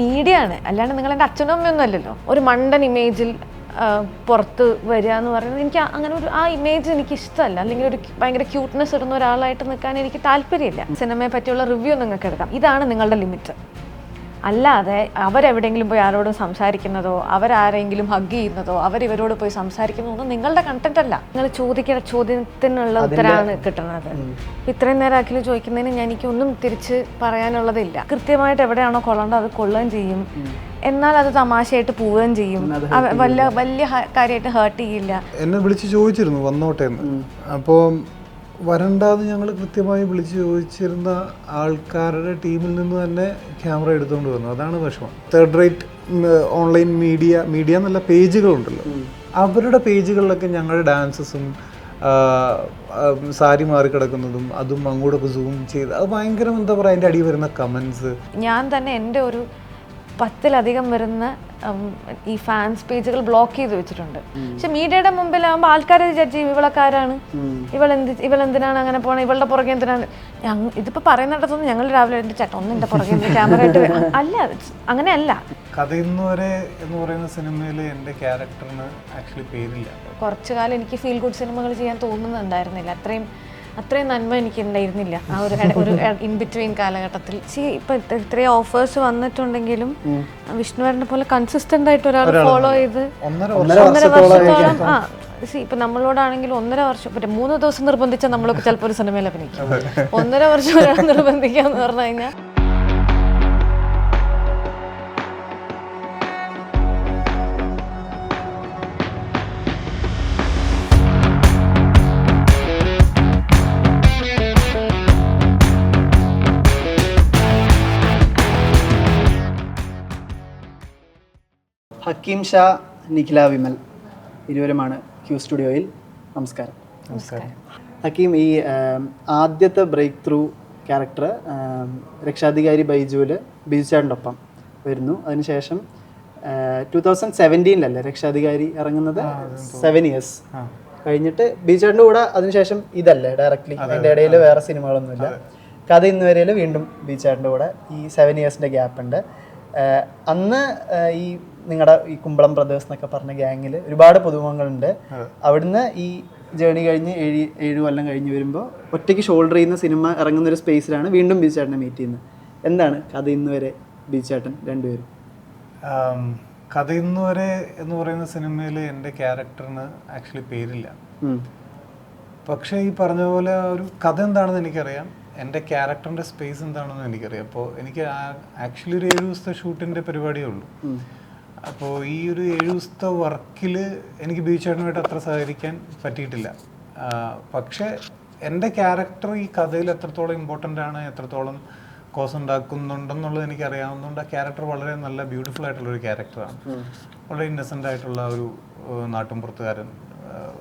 Media ആണ് അല്ലാണ്ട് നിങ്ങൾ എന്റെ അച്ഛനും അമ്മയൊന്നും അല്ലല്ലോ. ഒരു മണ്ടൻ ഇമേജിൽ പുറത്ത് വരിക എന്ന് പറയുന്നത് എനിക്ക് അങ്ങനെ ഒരു ആ ഇമേജ് എനിക്ക് ഇഷ്ടമല്ല. അല്ലെങ്കിൽ ഒരു ഭയങ്കര ക്യൂട്ട്നെസ് ഇടുന്ന ഒരാളായിട്ട് നിൽക്കാൻ എനിക്ക് താല്പര്യമില്ല. സിനിമയെ പറ്റിയുള്ള റിവ്യൂ നിങ്ങൾക്ക് എടുക്കാം ഇതാണ് നിങ്ങളുടെ ലിമിറ്റ്. അല്ലാതെ അവരെവിടെയെങ്കിലും പോയി ആരോടും സംസാരിക്കുന്നതോ അവരാരെങ്കിലും ഹഗ് ചെയ്യുന്നതോ അവർ ഇവരോട് പോയി സംസാരിക്കുന്നതോ നിങ്ങളുടെ കണ്ടന്റ് അല്ല. നിങ്ങൾ ചോദിക്കുന്ന ചോദ്യത്തിനുള്ള ഉത്തരമാണ് കിട്ടുന്നത്. ഇത്രയും നേരം അഖിൽ ചോദിക്കുന്നതിന് ഞാൻ എനിക്കൊന്നും തിരിച്ച് പറയാനുള്ളതില്ല. കൃത്യമായിട്ട് എവിടെയാണോ കൊള്ളേണ്ടത് അത് കൊള്ളുകയും ചെയ്യും. എന്നാൽ അത് തമാശയായിട്ട് പോവുകയും ചെയ്യും. വലിയ വലിയ കാര്യമായിട്ട് ഹേർട്ട് ചെയ്യില്ല. എന്നെ വിളിച്ച് ചോദിച്ചിരുന്നു വന്നോട്ടെ എന്ന്. അപ്പോൾ വരണ്ടാന്ന് ഞങ്ങൾ കൃത്യമായി വിളിച്ച് ചോദിച്ചിരുന്ന ആൾക്കാരുടെ ടീമിൽ നിന്ന് തന്നെ ക്യാമറ എടുത്തുകൊണ്ട് വന്നു. അതാണ് വിഷമം. Third rate online media media എന്നുള്ള പേജുകളുണ്ടല്ലോ. അവരുടെ പേജുകളിലൊക്കെ ഞങ്ങളുടെ ഡാൻസസും സാരി മാറി കിടക്കുന്നതും അതും അങ്ങോട്ടൊക്കെ സൂം ചെയ്ത് അത് ഭയങ്കര എന്താ പറയുക അതിന്റെ അടി വരുന്ന കമൻസ് ഞാൻ തന്നെ എന്റെ ഒരു പത്തിലധികം വരുന്ന ഈ ഫാൻസ് പേജുകൾ ബ്ലോക്ക് ചെയ്ത് വെച്ചിട്ടുണ്ട്. പക്ഷെ മീഡിയയുടെ മുമ്പിലാകുമ്പോൾ ആൾക്കാർ ജഡ്ജ് ചെയ്യും ഇവളക്കാരാണ്. ഇവളെന്ത് ഇവളെന്തിനാണ് അങ്ങനെ പോണത് ഇവളുടെ പുറകെ എന്തിനാണ്? ഞങ്ങൾ ഇതിപ്പോൾ പറയുന്നിടത്തൊന്നും ഞങ്ങൾ രാവിലെ എന്റെ ചേട്ടൻ ഒന്നും എന്റെ പുറകെ ക്യാമറ ആയിട്ട് അല്ല അങ്ങനെയല്ല. കഥ എന്ന് പറയുന്ന സിനിമയിൽ എന്റെ ക്യാരക്ടറിന് ആക്ച്വലി പേരില്ല. കുറച്ചു കാലം എനിക്ക് ഫീൽ ഗുഡ് സിനിമകൾ ചെയ്യാൻ തോന്നുന്നുണ്ടായിരുന്നില്ല. അത്രയും അത്രയും നന്മ എനിക്ക് ഉണ്ടായിരുന്നില്ല ആ ഒരു ഒരു ഇൻ ബിറ്റ്വീൻ കാലഘട്ടത്തിൽ. സി ഇപ്പൊ ഇത്ര- ഇത്രയും ഓഫേഴ്സ് വന്നിട്ടുണ്ടെങ്കിലും വിഷ്ണുവരനെ പോലെ കൺസിസ്റ്റന്റ് ആയിട്ട് ഒരാൾ ഫോളോ ചെയ്ത് ഒന്നര വർഷത്തോളം ആ സി ഇപ്പൊ നമ്മളോടാണെങ്കിൽ ഒന്നര വർഷം മറ്റേ മൂന്ന് ദിവസം നിർബന്ധിച്ചാൽ നമ്മളൊക്കെ ചിലപ്പോൾ ഒരു സിനിമയിൽ അഭിനയിക്കും. ഒന്നര വർഷം ഒരാൾ നിർബന്ധിക്കാന്ന് പറഞ്ഞു കഴിഞ്ഞാൽ ഹക്കീം ഷാ നിഖില വിമൽ ഇരുവരുമാണ് ക്യൂ സ്റ്റുഡിയോയിൽ. നമസ്കാരം. നമസ്കാരം. ഹക്കീം ഈ ആദ്യത്തെ ബ്രേക്ക് ത്രൂ ക്യാരക്ടർ രക്ഷാധികാരി ബൈജുവിൽ ബിജു ചേട്ടന്റെ ഒപ്പം വരുന്നു. അതിനുശേഷം ടൂ തൗസൻഡ് സെവന്റീനിലല്ലേ രക്ഷാധികാരി ഇറങ്ങുന്നത്? സെവൻ ഇയേഴ്സ് കഴിഞ്ഞിട്ട് ബിജു ചേട്ടന്റെ കൂടെ അതിനുശേഷം ഇതല്ലേ ഡയറക്റ്റ്ലി അതിന്റെ ഇടയിൽ വേറെ സിനിമകളൊന്നുമില്ല. കഥ ഇന്ന് വരെയിൽ വീണ്ടും ബിജു ചേട്ടന്റെ കൂടെ ഈ സെവൻ ഇയേഴ്സിന്റെ ഗ്യാപ്പ് ഉണ്ട്. അന്ന് ഈ നിങ്ങളുടെ ഈ കുമ്പളം ബ്രദേഴ്സ് എന്നൊക്കെ പറഞ്ഞ ഗ്യാങ്ങിൽ ഒരുപാട് പുതുമുഖങ്ങളുണ്ട്. അവിടുന്ന് ഈ ജേണി കഴിഞ്ഞ് ഏഴ് ഏഴ് കൊല്ലം കഴിഞ്ഞ് വരുമ്പോൾ ഒറ്റയ്ക്ക് ഷോൾഡർ ചെയ്യുന്ന സിനിമ ഇറങ്ങുന്ന ഒരു സ്പേസിലാണ് വീണ്ടും ബീച്ച് ചേട്ടനെ മീറ്റ് ചെയ്യുന്നത് എന്താണ് കഥ ഇന്ന് വരെ ബീച്ച് ചേട്ടൻ രണ്ടുപേരും കഥ ഇന്ന് വരെ എന്ന് പറയുന്ന സിനിമയിൽ എന്റെ ക്യാരക്ടറിന് ആക്ച്വലി പേരില്ല. പക്ഷേ ഈ പറഞ്ഞ പോലെ ഒരു കഥ എന്താണെന്ന് എനിക്കറിയാം. എന്റെ ക്യാരക്ടറിന്റെ സ്പേസ് എന്താണെന്ന് എനിക്കറിയാം. അപ്പോൾ എനിക്ക് ആക്ച്വലി ഒരു ഏഴ് ദിവസത്തെ ഷൂട്ടിന്റെ പരിപാടിയേ ഉള്ളൂ. അപ്പോൾ ഈ ഒരു ഏഴ് ദിവസത്തെ വർക്കിൽ എനിക്ക് ബീച്ചേട്ടനുമായിട്ട് അത്ര സഹകരിക്കാൻ പറ്റിയിട്ടില്ല. പക്ഷെ എന്റെ ക്യാരക്ടർ ഈ കഥയിൽ എത്രത്തോളം ഇമ്പോർട്ടന്റ് ആണ് എത്രത്തോളം കോസ് ഉണ്ടാക്കുന്നുണ്ടെന്നുള്ളത് എനിക്ക് അറിയാവുന്നതുകൊണ്ട് ആ ക്യാരക്ടർ വളരെ നല്ല ബ്യൂട്ടിഫുൾ ആയിട്ടുള്ള ഒരു ക്യാരക്ടറാണ് വളരെ ഇന്നസെന്റ് ആയിട്ടുള്ള ഒരു നാട്ടുംപുറത്തുകാരൻ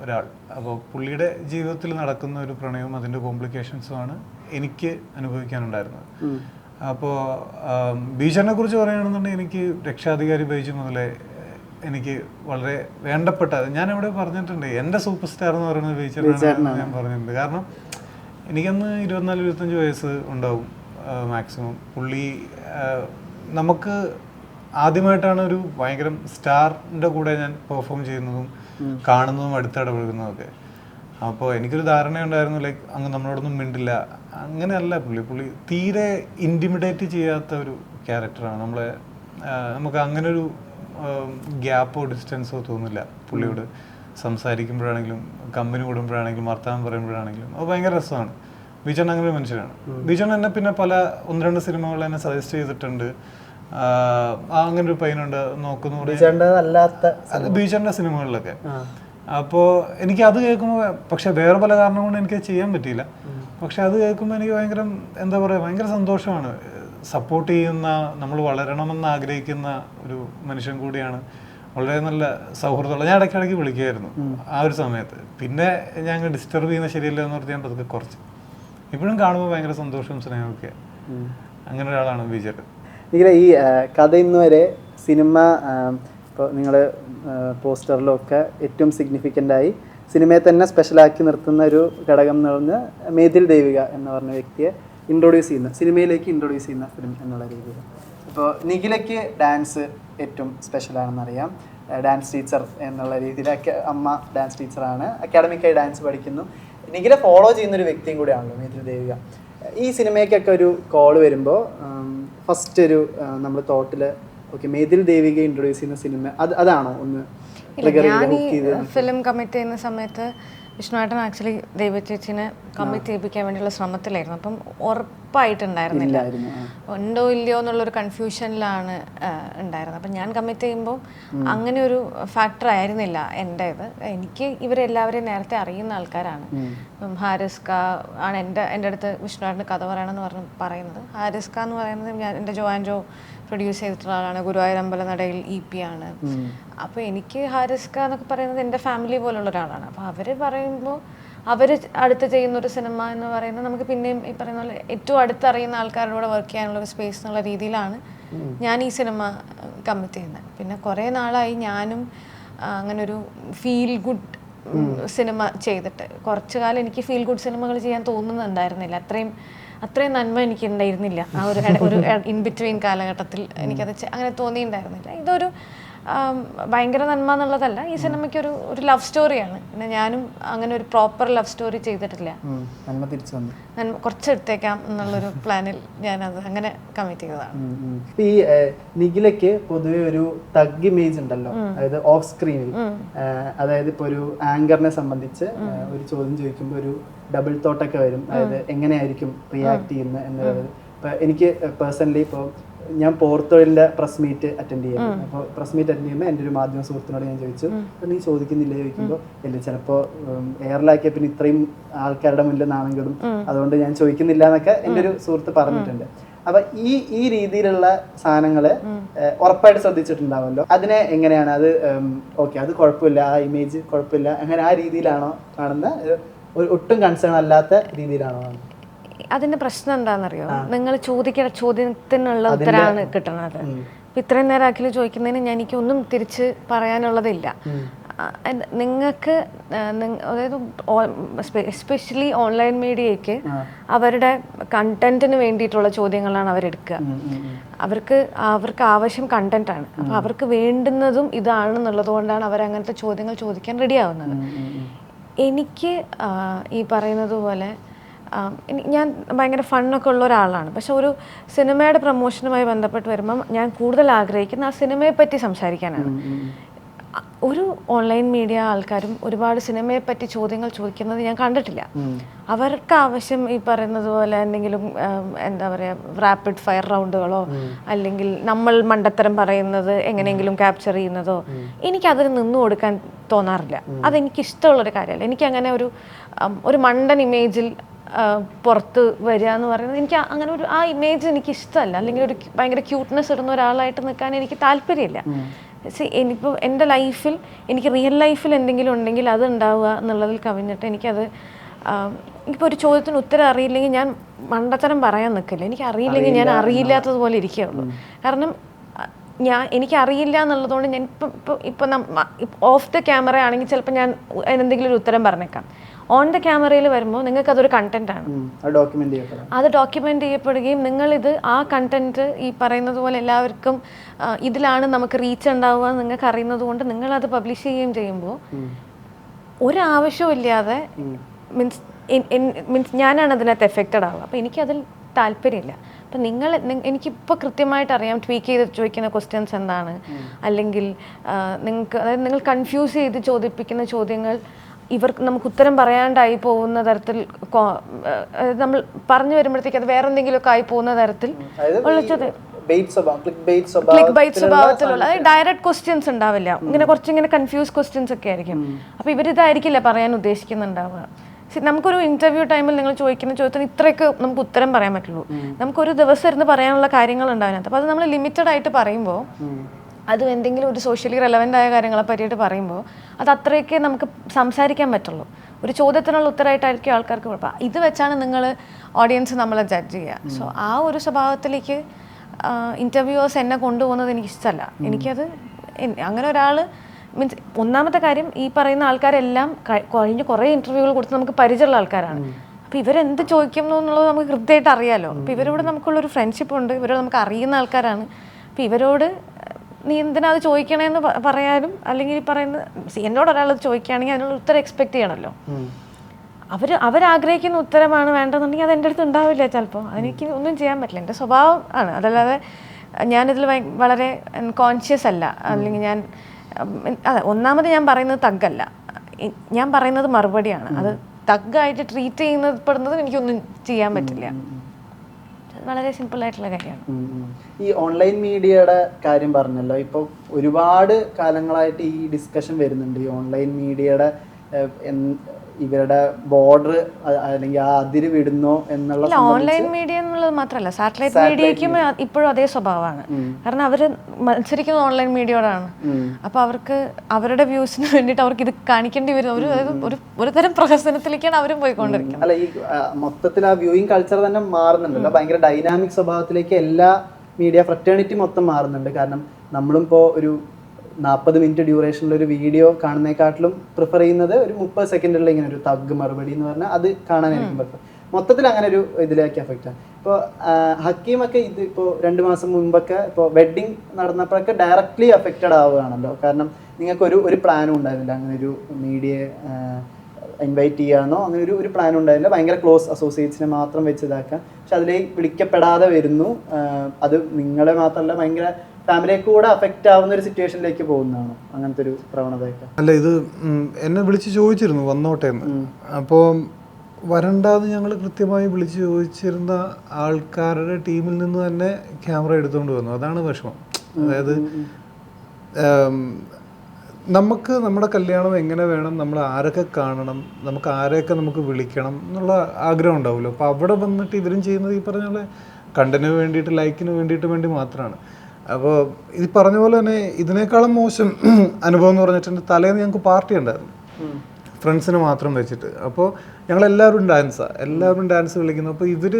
ഒരാൾ. അപ്പോൾ പുള്ളിയുടെ ജീവിതത്തിൽ നടക്കുന്ന ഒരു പ്രണയവും അതിന്റെ കോംപ്ലിക്കേഷൻസുമാണ് എനിക്ക് അനുഭവിക്കാനുണ്ടായിരുന്നത്. അപ്പോൾ ബീച്ചറിനെ കുറിച്ച് പറയുകയാണെന്നുണ്ടെങ്കിൽ എനിക്ക് രക്ഷാധികാരി ബൈജു മുതലേ എനിക്ക് വളരെ വേണ്ടപ്പെട്ട ഞാൻ ഇവിടെ പറഞ്ഞിട്ടുണ്ട് എന്റെ സൂപ്പർ സ്റ്റാർ എന്ന് പറയുന്നത് ബീച്ചറിനാണ് ഞാൻ പറഞ്ഞിട്ടുണ്ട്. കാരണം എനിക്കന്ന് ഇരുപത്തിനാല് ഇരുപത്തഞ്ച് വയസ്സ് ഉണ്ടാവും മാക്സിമം. പുള്ളി നമുക്ക് ആദ്യമായിട്ടാണ് ഒരു ഭയങ്കര സ്റ്റാറിന്റെ കൂടെ ഞാൻ പെർഫോം ചെയ്യുന്നതും കാണുന്നതും അടുത്തിടപഴകുന്നതും ഒക്കെ അപ്പോൾ എനിക്കൊരു ധാരണയുണ്ടായിരുന്നു ലൈക്ക് അങ്ങ് നമ്മളോടൊന്നും മിണ്ടില്ല അങ്ങനെയല്ല പുള്ളി. പുള്ളി തീരെ ഇന്റിമിഡേറ്റ് ചെയ്യാത്ത ഒരു ക്യാരക്ടറാണ് നമ്മളെ നമുക്ക് അങ്ങനെ ഒരു ഗ്യാപ്പോ ഡിസ്റ്റൻസോ തോന്നില്ല പുള്ളിയോട് സംസാരിക്കുമ്പോഴാണെങ്കിലും കമ്പനി കൂടുമ്പോഴാണെങ്കിലും വർത്തമാനം പറയുമ്പോഴാണെങ്കിലും. അത് ഭയങ്കര രസമാണ്. വിജൻ അങ്ങനെ ഒരു മനുഷ്യനാണ്. വിജൻ എന്നെ പിന്നെ പല ഒന്ന് രണ്ട് സിനിമകൾ എന്നെ സജസ്റ്റ് ചെയ്തിട്ടുണ്ട്. അങ്ങനെ ഒരു പയ്യനുണ്ട് നോക്കുന്നു ബീച്ചറിന്റെ സിനിമകളിലൊക്കെ. അപ്പോ എനിക്ക് അത് കേൾക്കുമ്പോൾ പക്ഷെ വേറെ പല കാരണം കൊണ്ട് എനിക്ക് ചെയ്യാൻ പറ്റിയില്ല. പക്ഷെ അത് കേൾക്കുമ്പോൾ എനിക്ക് ഭയങ്കര എന്താ പറയുക ഭയങ്കര സന്തോഷമാണ്. സപ്പോർട്ട് ചെയ്യുന്ന നമ്മൾ വളരണമെന്ന് ആഗ്രഹിക്കുന്ന ഒരു മനുഷ്യൻ കൂടിയാണ്. വളരെ നല്ല സൗഹൃദമുള്ള ഞാൻ ഇടയ്ക്കിടയ്ക്ക് വിളിക്കുമായിരുന്നു ആ ഒരു സമയത്ത്. പിന്നെ ഞാൻ ഡിസ്റ്റർബ് ചെയ്യുന്ന ശരിയല്ല എന്ന് പറഞ്ഞ് ഞാൻ പതുക്കെ കുറച്ച്. ഇപ്പോഴും കാണുമ്പോൾ ഭയങ്കര സന്തോഷവും സ്നേഹമൊക്കെ അങ്ങനെ ഒരാളാണ് ബീജേട്ടൻ ഇങ്ങനെ ഈ കഥ ഇന്ന് വരെ സിനിമ ഇപ്പോൾ നിങ്ങൾ പോസ്റ്ററിലൊക്കെ ഏറ്റവും സിഗ്നിഫിക്കന്റ് ആയി സിനിമയെ തന്നെ സ്പെഷ്യലാക്കി നിർത്തുന്ന ഒരു ഘടകം എന്ന് പറഞ്ഞ് മേതിൽ ദേവിക എന്ന് പറഞ്ഞ വ്യക്തിയെ ഇൻട്രൊഡ്യൂസ് ചെയ്യുന്ന സിനിമയിലേക്ക് ഇൻട്രൊഡ്യൂസ് ചെയ്യുന്ന ഫിലിം എന്നുള്ള രീതിയിൽ. അപ്പോൾ നിഖിലയ്ക്ക് ഡാൻസ് ഏറ്റവും സ്പെഷ്യലാണെന്ന് അറിയാം. ഡാൻസ് ടീച്ചർ എന്നുള്ള രീതിയിൽ അമ്മ ഡാൻസ് ടീച്ചറാണ് അക്കാഡമിക്കായി ഡാൻസ് പഠിക്കുന്നു. നിഖിലെ ഫോളോ ചെയ്യുന്ന ഒരു വ്യക്തിയും കൂടിയാണല്ലോ മേതിൽ ദേവിക. ഈ സിനിമയ്ക്കൊക്കെ ഒരു കോൾ വരുമ്പോൾ ഫസ്റ്റ് ഒരു നമ്മൾ തോട്ടിൽ ഓക്കെ മേതിൽ ദേവിക ഇൻട്രൊഡ്യൂസ് ചെയ്യുന്ന സിനിമ അത് അതാണോ ഒന്ന് ഞാൻ ഈ ഫിലിം കമ്മിറ്റ് ചെയ്യുന്ന സമയത്ത് വിഷ്ണുവേട്ടൻ ആക്ച്വലി ദേവചേച്ചിനെ കമ്മിറ്റ് ചെയ്യിപ്പിക്കാൻ വേണ്ടിയുള്ള ശ്രമത്തിലായിരുന്നു. അപ്പം ഉറപ്പായിട്ടുണ്ടായിരുന്നില്ല. ഉണ്ടോ ഇല്ലയോ എന്നുള്ളൊരു കൺഫ്യൂഷനിലാണ് ഉണ്ടായിരുന്നത്. അപ്പം ഞാൻ കമ്മിറ്റ് ചെയ്യുമ്പോൾ അങ്ങനെ ഒരു ഫാക്ടർ ആയിരുന്നില്ല എന്റെ ഇത് എനിക്ക് ഇവരെല്ലാവരെയും നേരത്തെ അറിയുന്ന ആൾക്കാരാണ്. ഇപ്പം ഹാരിസ്ക ആണ് എന്റെ എന്റെ അടുത്ത് വിഷ്ണുവേട്ടന്റെ കഥ പറയണമെന്ന് പറഞ്ഞ് പറയുന്നത്. ഹാരിസ്ക എന്ന് പറയുന്നത് ഞാൻ എന്റെ ജോആൻജോ പ്രൊഡ്യൂസ് ചെയ്തിട്ടുള്ള ആളാണ്. ഗുരുവായൂർ അമ്പലനടയിൽ ഇ പി ആണ്. അപ്പോൾ എനിക്ക് ഹാരിസ്ക എന്നൊക്കെ പറയുന്നത് എന്റെ ഫാമിലി പോലുള്ള ഒരാളാണ്. അപ്പോൾ അവർ പറയുമ്പോൾ അവർ അടുത്ത് ചെയ്യുന്ന ഒരു സിനിമ എന്ന് പറയുന്നത് നമുക്ക് പിന്നെയും ഈ പറയുന്ന പോലെ ഏറ്റവും അടുത്തറിയുന്ന ആൾക്കാരുടെ വർക്ക് ചെയ്യാനുള്ള ഒരു സ്പേസ് എന്നുള്ള രീതിയിലാണ് ഞാൻ ഈ സിനിമ കമ്മിറ്റ് ചെയ്യുന്നത്. പിന്നെ കുറേ നാളായി ഞാനും അങ്ങനൊരു അങ്ങനെ ഒരു ഫീൽ ഗുഡ് സിനിമ ചെയ്തിട്ട്. കുറച്ചു കാലം എനിക്ക് ഫീൽ ഗുഡ് സിനിമകൾ ചെയ്യാൻ തോന്നുന്നുണ്ടായിരുന്നില്ല. അത്രയും അത്രയും നന്മ എനിക്ക് ഉണ്ടായിരുന്നില്ല ആ ഒരു ഇൻ ബിറ്റ്വീൻ കാലഘട്ടത്തിൽ എനിക്കത് അങ്ങനെ തോന്നിയിട്ടുണ്ടായിരുന്നില്ല. ഇതൊരു ഭയങ്കര നന്മ എന്നുള്ളതല്ല ഈ സിനിമയ്ക്ക് ഒരു ഒരു ലവ് സ്റ്റോറിയാണ് പിന്നെ ഞാനും അങ്ങനെ ഒരു പ്രോപ്പർ ലവ് സ്റ്റോറി ചെയ്തിട്ടില്ല. നന്മ തിരിച്ചു വന്നു. നന്മ കുറച്ചെടുത്തേക്കാം എന്നുള്ളൊരു പ്ലാനിൽ ഞാൻ ഞാനത് അങ്ങനെ കമ്മിറ്റ് ചെയ്തതാണ്. ഈ നിഖിലയ്ക്ക് പൊതുവെ ഒരു തഗ് ഇമേജ് ഉണ്ടല്ലോ. അതായത് ഓഫ് സ്ക്രീനിൽ അതായത് ഇപ്പൊ ഒരു ആങ്കറിനെ സംബന്ധിച്ച് ഒരു ചോദ്യം ചോദിക്കുമ്പോൾ ഒരു ഡബിൾ തോട്ടൊക്കെ വരും. അതായത് എങ്ങനെയായിരിക്കും റിയാക്ട് ചെയ്യുന്നത് എന്നുള്ളത്. എനിക്ക് പേഴ്സണലി ഇപ്പോൾ ഞാൻ പോർത്തോയിലെ പ്രസ് മീറ്റ് അറ്റൻഡ് ചെയ്യുന്നു. അപ്പോൾ പ്രസ് മീറ്റ് അറ്റൻഡ് ചെയ്യുമ്പോൾ എന്റെ ഒരു മാധ്യമ സുഹൃത്തിനോട് ഞാൻ ചോദിച്ചു "അപ്പൊ നീ ചോദിക്കുന്നില്ലേ? ചോദിക്കുമ്പോൾ ഇല്ല ചിലപ്പോൾ എയറിലാക്കിയ പിന്നെ ഇത്രയും ആൾക്കാരുടെ മുന്നിൽ നാണെങ്കിലും അതുകൊണ്ട് ഞാൻ ചോദിക്കുന്നില്ല എന്നൊക്കെ എന്റെ ഒരു സുഹൃത്ത് പറഞ്ഞിട്ടുണ്ട്. അപ്പൊ ഈ ഈ രീതിയിലുള്ള സാധനങ്ങൾ ഉറപ്പായിട്ട് ശ്രദ്ധിച്ചിട്ടുണ്ടാവുമല്ലോ? അതിനെ എങ്ങനെയാണ്? അത് ഓക്കെ അത് കുഴപ്പമില്ല ആ ഇമേജ് കുഴപ്പമില്ല അങ്ങനെ ആ രീതിയിലാണോ കാണുന്ന ഒരു ഒട്ടും കൺസേൺ അല്ലാത്ത രീതിയിലാണോ? കാണുന്നത്? അതിന്റെ പ്രശ്നം എന്താണെന്നറിയോ? നിങ്ങൾ ചോദിക്കുന്ന ചോദ്യത്തിനുള്ള ഉത്തരമാണ് കിട്ടുന്നത് ഇപ്പൊ ഇത്രയും നേരം അഖിൽ ചോദിക്കുന്നതിന് ഞാൻ എനിക്കൊന്നും തിരിച്ച് പറയാനുള്ളതില്ല. നിങ്ങൾക്ക് അതായത് എസ്പെഷ്യലി ഓൺലൈൻ മീഡിയയ്ക്ക് അവരുടെ കണ്ടന്റിന് വേണ്ടിയിട്ടുള്ള ചോദ്യങ്ങളാണ് അവരെടുക്കുക. അവർക്ക് അവർക്ക് ആവശ്യം കണ്ടന്റാണ് അപ്പോൾ അവർക്ക് വേണ്ടുന്നതും ഇതാണെന്നുള്ളത് കൊണ്ടാണ് അവർ അങ്ങനത്തെ ചോദ്യങ്ങൾ ചോദിക്കാൻ റെഡിയാവുന്നത്. എനിക്ക് ഈ പറയുന്നത് പോലെ ഞാൻ ഭയങ്കര ഫണ്ണൊക്കെ ഉള്ള ഒരാളാണ്. പക്ഷെ ഒരു സിനിമയുടെ പ്രൊമോഷനുമായി ബന്ധപ്പെട്ട് വരുമ്പം ഞാൻ കൂടുതൽ ആഗ്രഹിക്കുന്ന ആ സിനിമയെ പറ്റി സംസാരിക്കാനാണ്. ഒരു ഓൺലൈൻ മീഡിയ ആൾക്കാരും ഒരുപാട് സിനിമയെ പറ്റി ചോദ്യങ്ങൾ ചോദിക്കുന്നത് ഞാൻ കണ്ടിട്ടില്ല. അവർക്ക് ആവശ്യം ഈ പറയുന്നത് പോലെ എന്തെങ്കിലും എന്താ പറയുക റാപ്പിഡ് ഫയർ റൗണ്ടുകളോ അല്ലെങ്കിൽ നമ്മൾ മണ്ടത്തരം പറയുന്നത് എങ്ങനെയെങ്കിലും ക്യാപ്ചർ ചെയ്യുന്നതോ എനിക്ക് അതിന് നിന്നു കൊടുക്കാൻ തോന്നാറില്ല. അതെനിക്ക് ഇഷ്ടമുള്ളൊരു കാര്യമല്ല. എനിക്ക് അങ്ങനെ ഒരു ഒരു മണ്ടൻ ഇമേജിൽ പുറത്ത് വരിക എന്ന് പറയുന്നത് എനിക്ക് അങ്ങനെ ഒരു ആ ഇമേജ് എനിക്ക് ഇഷ്ടമല്ല അല്ലെങ്കിൽ ഒരു ഭയങ്കര ക്യൂട്ട്നെസ് ഇടുന്ന ഒരാളായിട്ട് നിൽക്കാൻ എനിക്ക് താല്പര്യമില്ല. സി എനിക്കിപ്പോൾ എന്റെ ലൈഫിൽ എനിക്ക് റിയൽ ലൈഫിൽ എന്തെങ്കിലും ഉണ്ടെങ്കിൽ അത് ഉണ്ടാവുക എന്നുള്ളതിൽ കവിഞ്ഞിട്ട് എനിക്കത് എനിക്കിപ്പോൾ ഒരു ചോദ്യത്തിന് ഉത്തരം അറിയില്ലെങ്കിൽ ഞാൻ മണ്ടത്തരം പറയാൻ നിൽക്കില്ല. എനിക്ക് അറിയില്ലെങ്കിൽ ഞാൻ അറിയില്ലാത്തതുപോലെ ഇരിക്കുകയുള്ളൂ. കാരണം ഞാൻ എനിക്ക് അറിയില്ല എന്നുള്ളതുകൊണ്ട് ഞാൻ ഇപ്പം ഇപ്പോൾ ഇപ്പം ഓഫ് ദ ക്യാമറ ആണെങ്കിൽ ചിലപ്പോൾ ഞാൻ എന്തെങ്കിലും ഒരു ഉത്തരം പറഞ്ഞേക്കാം. ഓൺ ദ ക്യാമറയിൽ വരുമ്പോൾ നിങ്ങൾക്ക് അതൊരു കണ്ടന്റ് ആണ് അത് ഡോക്യുമെന്റ് ചെയ്യപ്പെടുകയും അത് ഇത് നിങ്ങളിത് ആ കണ്ടന്റ് ഈ പറയുന്നത് പോലെ എല്ലാവർക്കും ഇതിലാണ് നമുക്ക് റീച്ച് ഉണ്ടാവുക എന്ന് നിങ്ങൾക്ക് അറിയുന്നത് കൊണ്ട് നിങ്ങൾ അത് പബ്ലിഷ് ചെയ്യുകയും ചെയ്യുമ്പോൾ ഒരാവശ്യവും ഇല്ലാതെ മീൻസ് മീൻസ് ഞാനാണ് അതിനകത്ത് എഫക്റ്റഡ് ആവുക. അപ്പോൾ എനിക്കതിൽ താല്പര്യമില്ല. അപ്പം നിങ്ങൾ എനിക്കിപ്പോൾ കൃത്യമായിട്ട് അറിയാം ട്വീക്ക് ചെയ്ത് ചോദിക്കുന്ന ക്വസ്റ്റ്യൻസ് എന്താണ്. അല്ലെങ്കിൽ നിങ്ങൾക്ക് അതായത് നിങ്ങൾ കൺഫ്യൂസ് ചെയ്ത് ചോദിപ്പിക്കുന്ന ചോദ്യങ്ങൾ ഇവർക്ക് നമുക്ക് ഉത്തരം പറയാണ്ടായി പോകുന്ന തരത്തിൽ നമ്മൾ പറഞ്ഞു വരുമ്പോഴത്തേക്ക് അത് വേറെ എന്തെങ്കിലുമൊക്കെ ആയി പോകുന്ന തരത്തിൽ ഉള്ള ചോദ്യം. ക്ലിക്ക് ബൈറ്റ് സ്വഭാവത്തിലുള്ള ഡയറക്റ്റ് ക്വസ്റ്റ്യൻസ് ഉണ്ടാവില്ല. ഇങ്ങനെ കുറച്ച് ഇങ്ങനെ കൺഫ്യൂസ് ക്വസ്റ്റ്യൻസ് ഒക്കെ ആയിരിക്കും. അപ്പൊ ഇവരിതായിരിക്കില്ല പറയാൻ ഉദ്ദേശിക്കുന്നുണ്ടാവുക? നമുക്കൊരു ഇന്റർവ്യൂ ടൈമിൽ നിങ്ങൾ ചോദിക്കുന്ന ചോദ്യത്തിന് ഇത്രയൊക്കെ നമുക്ക് ഉത്തരം പറയാൻ പറ്റുള്ളൂ. നമുക്കൊരു ദിവസം ഇരുന്ന് പറയാനുള്ള കാര്യങ്ങൾ ഉണ്ടാവില്ല അപ്പൊ അത് നമ്മൾ ലിമിറ്റഡ് ആയിട്ട് പറയുമ്പോൾ അതും എന്തെങ്കിലും ഒരു സോഷ്യലി റെലവന്റ് ആയ കാര്യങ്ങളെ പറ്റിയിട്ട് പറയുമ്പോൾ അത് അത്രയൊക്കെ നമുക്ക് സംസാരിക്കാൻ പറ്റുള്ളൂ. ഒരു ചോദ്യത്തിനുള്ള ഉത്തരമായിട്ടായിരിക്കും ആൾക്കാർക്ക് കുഴപ്പം ഇത് വെച്ചാണ് നിങ്ങൾ ഓഡിയൻസ് നമ്മളെ ജഡ്ജ് ചെയ്യുക. സോ ആ ഒരു സ്വഭാവത്തിലേക്ക് ഇന്റർവ്യൂവേഴ്സ് എന്നെ കൊണ്ടുപോകുന്നത് എനിക്ക് ഇഷ്ടമല്ല എനിക്കത് അങ്ങനെ ഒരാൾ മീൻസ് ഒന്നാമത്തെ കാര്യം ഈ പറയുന്ന ആൾക്കാരെല്ലാം കഴിഞ്ഞ് കഴിഞ്ഞ കുറേ ഇന്റർവ്യൂകൾ കൊടുത്ത് നമുക്ക് പരിചയമുള്ള ആൾക്കാരാണ്. അപ്പോൾ ഇവരെന്ത് ചോദിക്കുന്നു എന്നുള്ളത് നമുക്ക് കൃത്യമായിട്ട് അറിയാമല്ലോ അപ്പോൾ ഇവരോട് നമുക്കുള്ളൊരു ഫ്രണ്ട്ഷിപ്പ് ഉണ്ട്. ഇവരോട് നമുക്ക് അറിയുന്ന ആൾക്കാരാണ്. അപ്പോൾ ഇവരോട് നീ എന്തിനാ അത് ചോദിക്കണേന്ന് പറയാനും അല്ലെങ്കിൽ പറയുന്ന എന്നോട് ഒരാൾ ചോദിക്കുകയാണെങ്കിൽ അതിനുള്ള ഉത്തരം എക്സ്പെക്ട് ചെയ്യണമല്ലോ അവർ അവർ അവരാഗ്രഹിക്കുന്ന ഉത്തരമാണ് വേണ്ടതെന്നുണ്ടെങ്കിൽ അത് എന്റെ അടുത്ത് ഉണ്ടാവില്ല ചിലപ്പോൾ അതെനിക്ക് ഒന്നും ചെയ്യാൻ പറ്റില്ല. എന്റെ സ്വഭാവം ആണ്. അതല്ലാതെ ഞാനിതിൽ വളരെ കോൺഷ്യസ് അല്ല. അല്ലെങ്കിൽ ഞാൻ അതെ ഒന്നാമത് ഞാൻ പറയുന്നത് തഗ്ഗല്ല ഞാൻ പറയുന്നത് മറുപടിയാണ്. അത് തഗ്ഗായിട്ട് ട്രീറ്റ് ചെയ്യുന്നത് പെടുന്നതും എനിക്കൊന്നും ചെയ്യാൻ പറ്റില്ല. വളരെ സിമ്പിൾ ആയിട്ടുള്ള കാര്യമാണ്. ഈ ഓൺലൈൻ മീഡിയയുടെ കാര്യം പറഞ്ഞല്ലോ. ഇപ്പോൾ ഒരുപാട് കാലങ്ങളായിട്ട് ഈ ഡിസ്കഷൻ വരുന്നുണ്ട്. ഈ ഓൺലൈൻ മീഡിയയുടെ ഇവരുടെ ബോർഡർ അല്ലെങ്കിൽ ആ അതിര് വിടുന്നോ എന്നുള്ള ഓൺലൈൻ മീഡിയ എന്നുള്ളത് മാത്രമല്ല സാറ്റലൈറ്റ് മീഡിയയ്ക്കും ഇപ്പോഴും അതേ സ്വഭാവമാണ്. കാരണം അവർ മത്സരിക്കുന്നത് ഓൺലൈൻ മീഡിയയോടാണ് അപ്പൊ അവർക്ക് അവരുടെ വ്യൂസിന് വേണ്ടിയിട്ട് അവർക്ക് ഇത് കാണിക്കേണ്ടി വരും. ഒരു ഒരു ഒരു തരം പ്രഹസനത്തിലേക്കാണ് അവരും പോയിക്കൊണ്ടിരിക്കുന്നത്. അല്ല ഈ മൊത്തത്തിൽ ആ വ്യൂയിങ് കൾച്ചർ തന്നെ മാറുന്നുണ്ടല്ലോ. ഭയങ്കര ഡൈനാമിക് സ്വഭാവത്തിലേക്ക് എല്ലാ മീഡിയ ഫ്രറ്റേണിറ്റി മൊത്തം മാറുന്നുണ്ട്. കാരണം നമ്മളും ഇപ്പോ ഒരു നാൽപ്പത് മിനിറ്റ് ഡ്യൂറേഷനിൽ ഒരു വീഡിയോ കാണുന്നതിനെക്കാട്ടിലും പ്രിഫർ ചെയ്യുന്നത് ഒരു മുപ്പത് സെക്കൻഡിലുള്ള ഇങ്ങനെ ഒരു തഗ് മറുപടി എന്ന് പറഞ്ഞാൽ അത് കാണാനായിരിക്കും പ്രിഫർ മൊത്തത്തിൽ അങ്ങനെ ഒരു ഇതിലേക്ക് എഫക്റ്റ് ആണ്. ഇപ്പോൾ ഹക്കീമൊക്കെ ഇത് ഇപ്പോൾ രണ്ട് മാസം മുമ്പൊക്കെ ഇപ്പോൾ വെഡ്ഡിങ് നടന്നപ്പോഴൊക്കെ ഡയറക്റ്റ്ലി അഫക്റ്റഡ് ആവുകയാണല്ലോ. കാരണം നിങ്ങൾക്ക് ഒരു ഒരു പ്ലാനും ഉണ്ടായിരുന്നില്ല. അങ്ങനെ ഒരു മീഡിയയെ ഇൻവൈറ്റ് ചെയ്യാമെന്നോ അങ്ങനെ ഒരു ഒരു പ്ലാൻ ഉണ്ടായില്ല ഭയങ്കര ക്ലോസ് അസോസിയേറ്റ്സിനെ മാത്രം വെച്ച് ഇതാക്കാം പക്ഷെ അതിലേക്ക് വിളിക്കപ്പെടാതെ വരുന്നു. അത് നിങ്ങളെ മാത്രമല്ല ഭയങ്കര ഫാമിലിയെ കൂടെ അഫക്റ്റ് ആവുന്ന ഒരു സിറ്റുവേഷനിലേക്ക് പോകുന്നതാണോ അങ്ങനത്തെ ഒരു പ്രവണതയൊക്കെ? അല്ല ഇത് എന്നെ വിളിച്ച് ചോദിച്ചിരുന്നു വന്നോട്ടെ എന്ന് അപ്പോൾ വരണ്ടാന്ന് ഞങ്ങൾ കൃത്യമായി വിളിച്ച് ചോദിച്ചിരുന്ന ആൾക്കാരുടെ ടീമിൽ നിന്ന് തന്നെ ക്യാമറ എടുത്തുകൊണ്ട് വന്നു. അതാണ് വിഷമം. അതായത് നമുക്ക് നമ്മുടെ കല്യാണം എങ്ങനെ വേണം നമ്മൾ ആരൊക്കെ കാണണം നമുക്ക് ആരെയൊക്കെ നമുക്ക് വിളിക്കണം എന്നുള്ള ആഗ്രഹം ഉണ്ടാവുമല്ലോ. അപ്പോൾ അവിടെ വന്നിട്ട് ഇവരും ചെയ്യുന്നത് ഈ പറഞ്ഞ പോലെ കണ്ടന്റിന് വേണ്ടിയിട്ട് ലൈക്കിന് വേണ്ടിയിട്ട് വേണ്ടി മാത്രമാണ്. അപ്പോൾ ഈ പറഞ്ഞ പോലെ തന്നെ ഇതിനേക്കാളും മോശം അനുഭവം എന്ന് പറഞ്ഞിട്ടുണ്ടെങ്കിൽ തലേന്ന് ഞങ്ങൾക്ക് പാർട്ടി ഉണ്ടായിരുന്നു. ഫ്രണ്ട്സിന് മാത്രം വെച്ചിട്ട്. അപ്പോൾ ഞങ്ങൾ എല്ലാവരും ഡാൻസാണ് എല്ലാവരും ഡാൻസ് കളിക്കുന്നു. അപ്പോൾ ഇവർ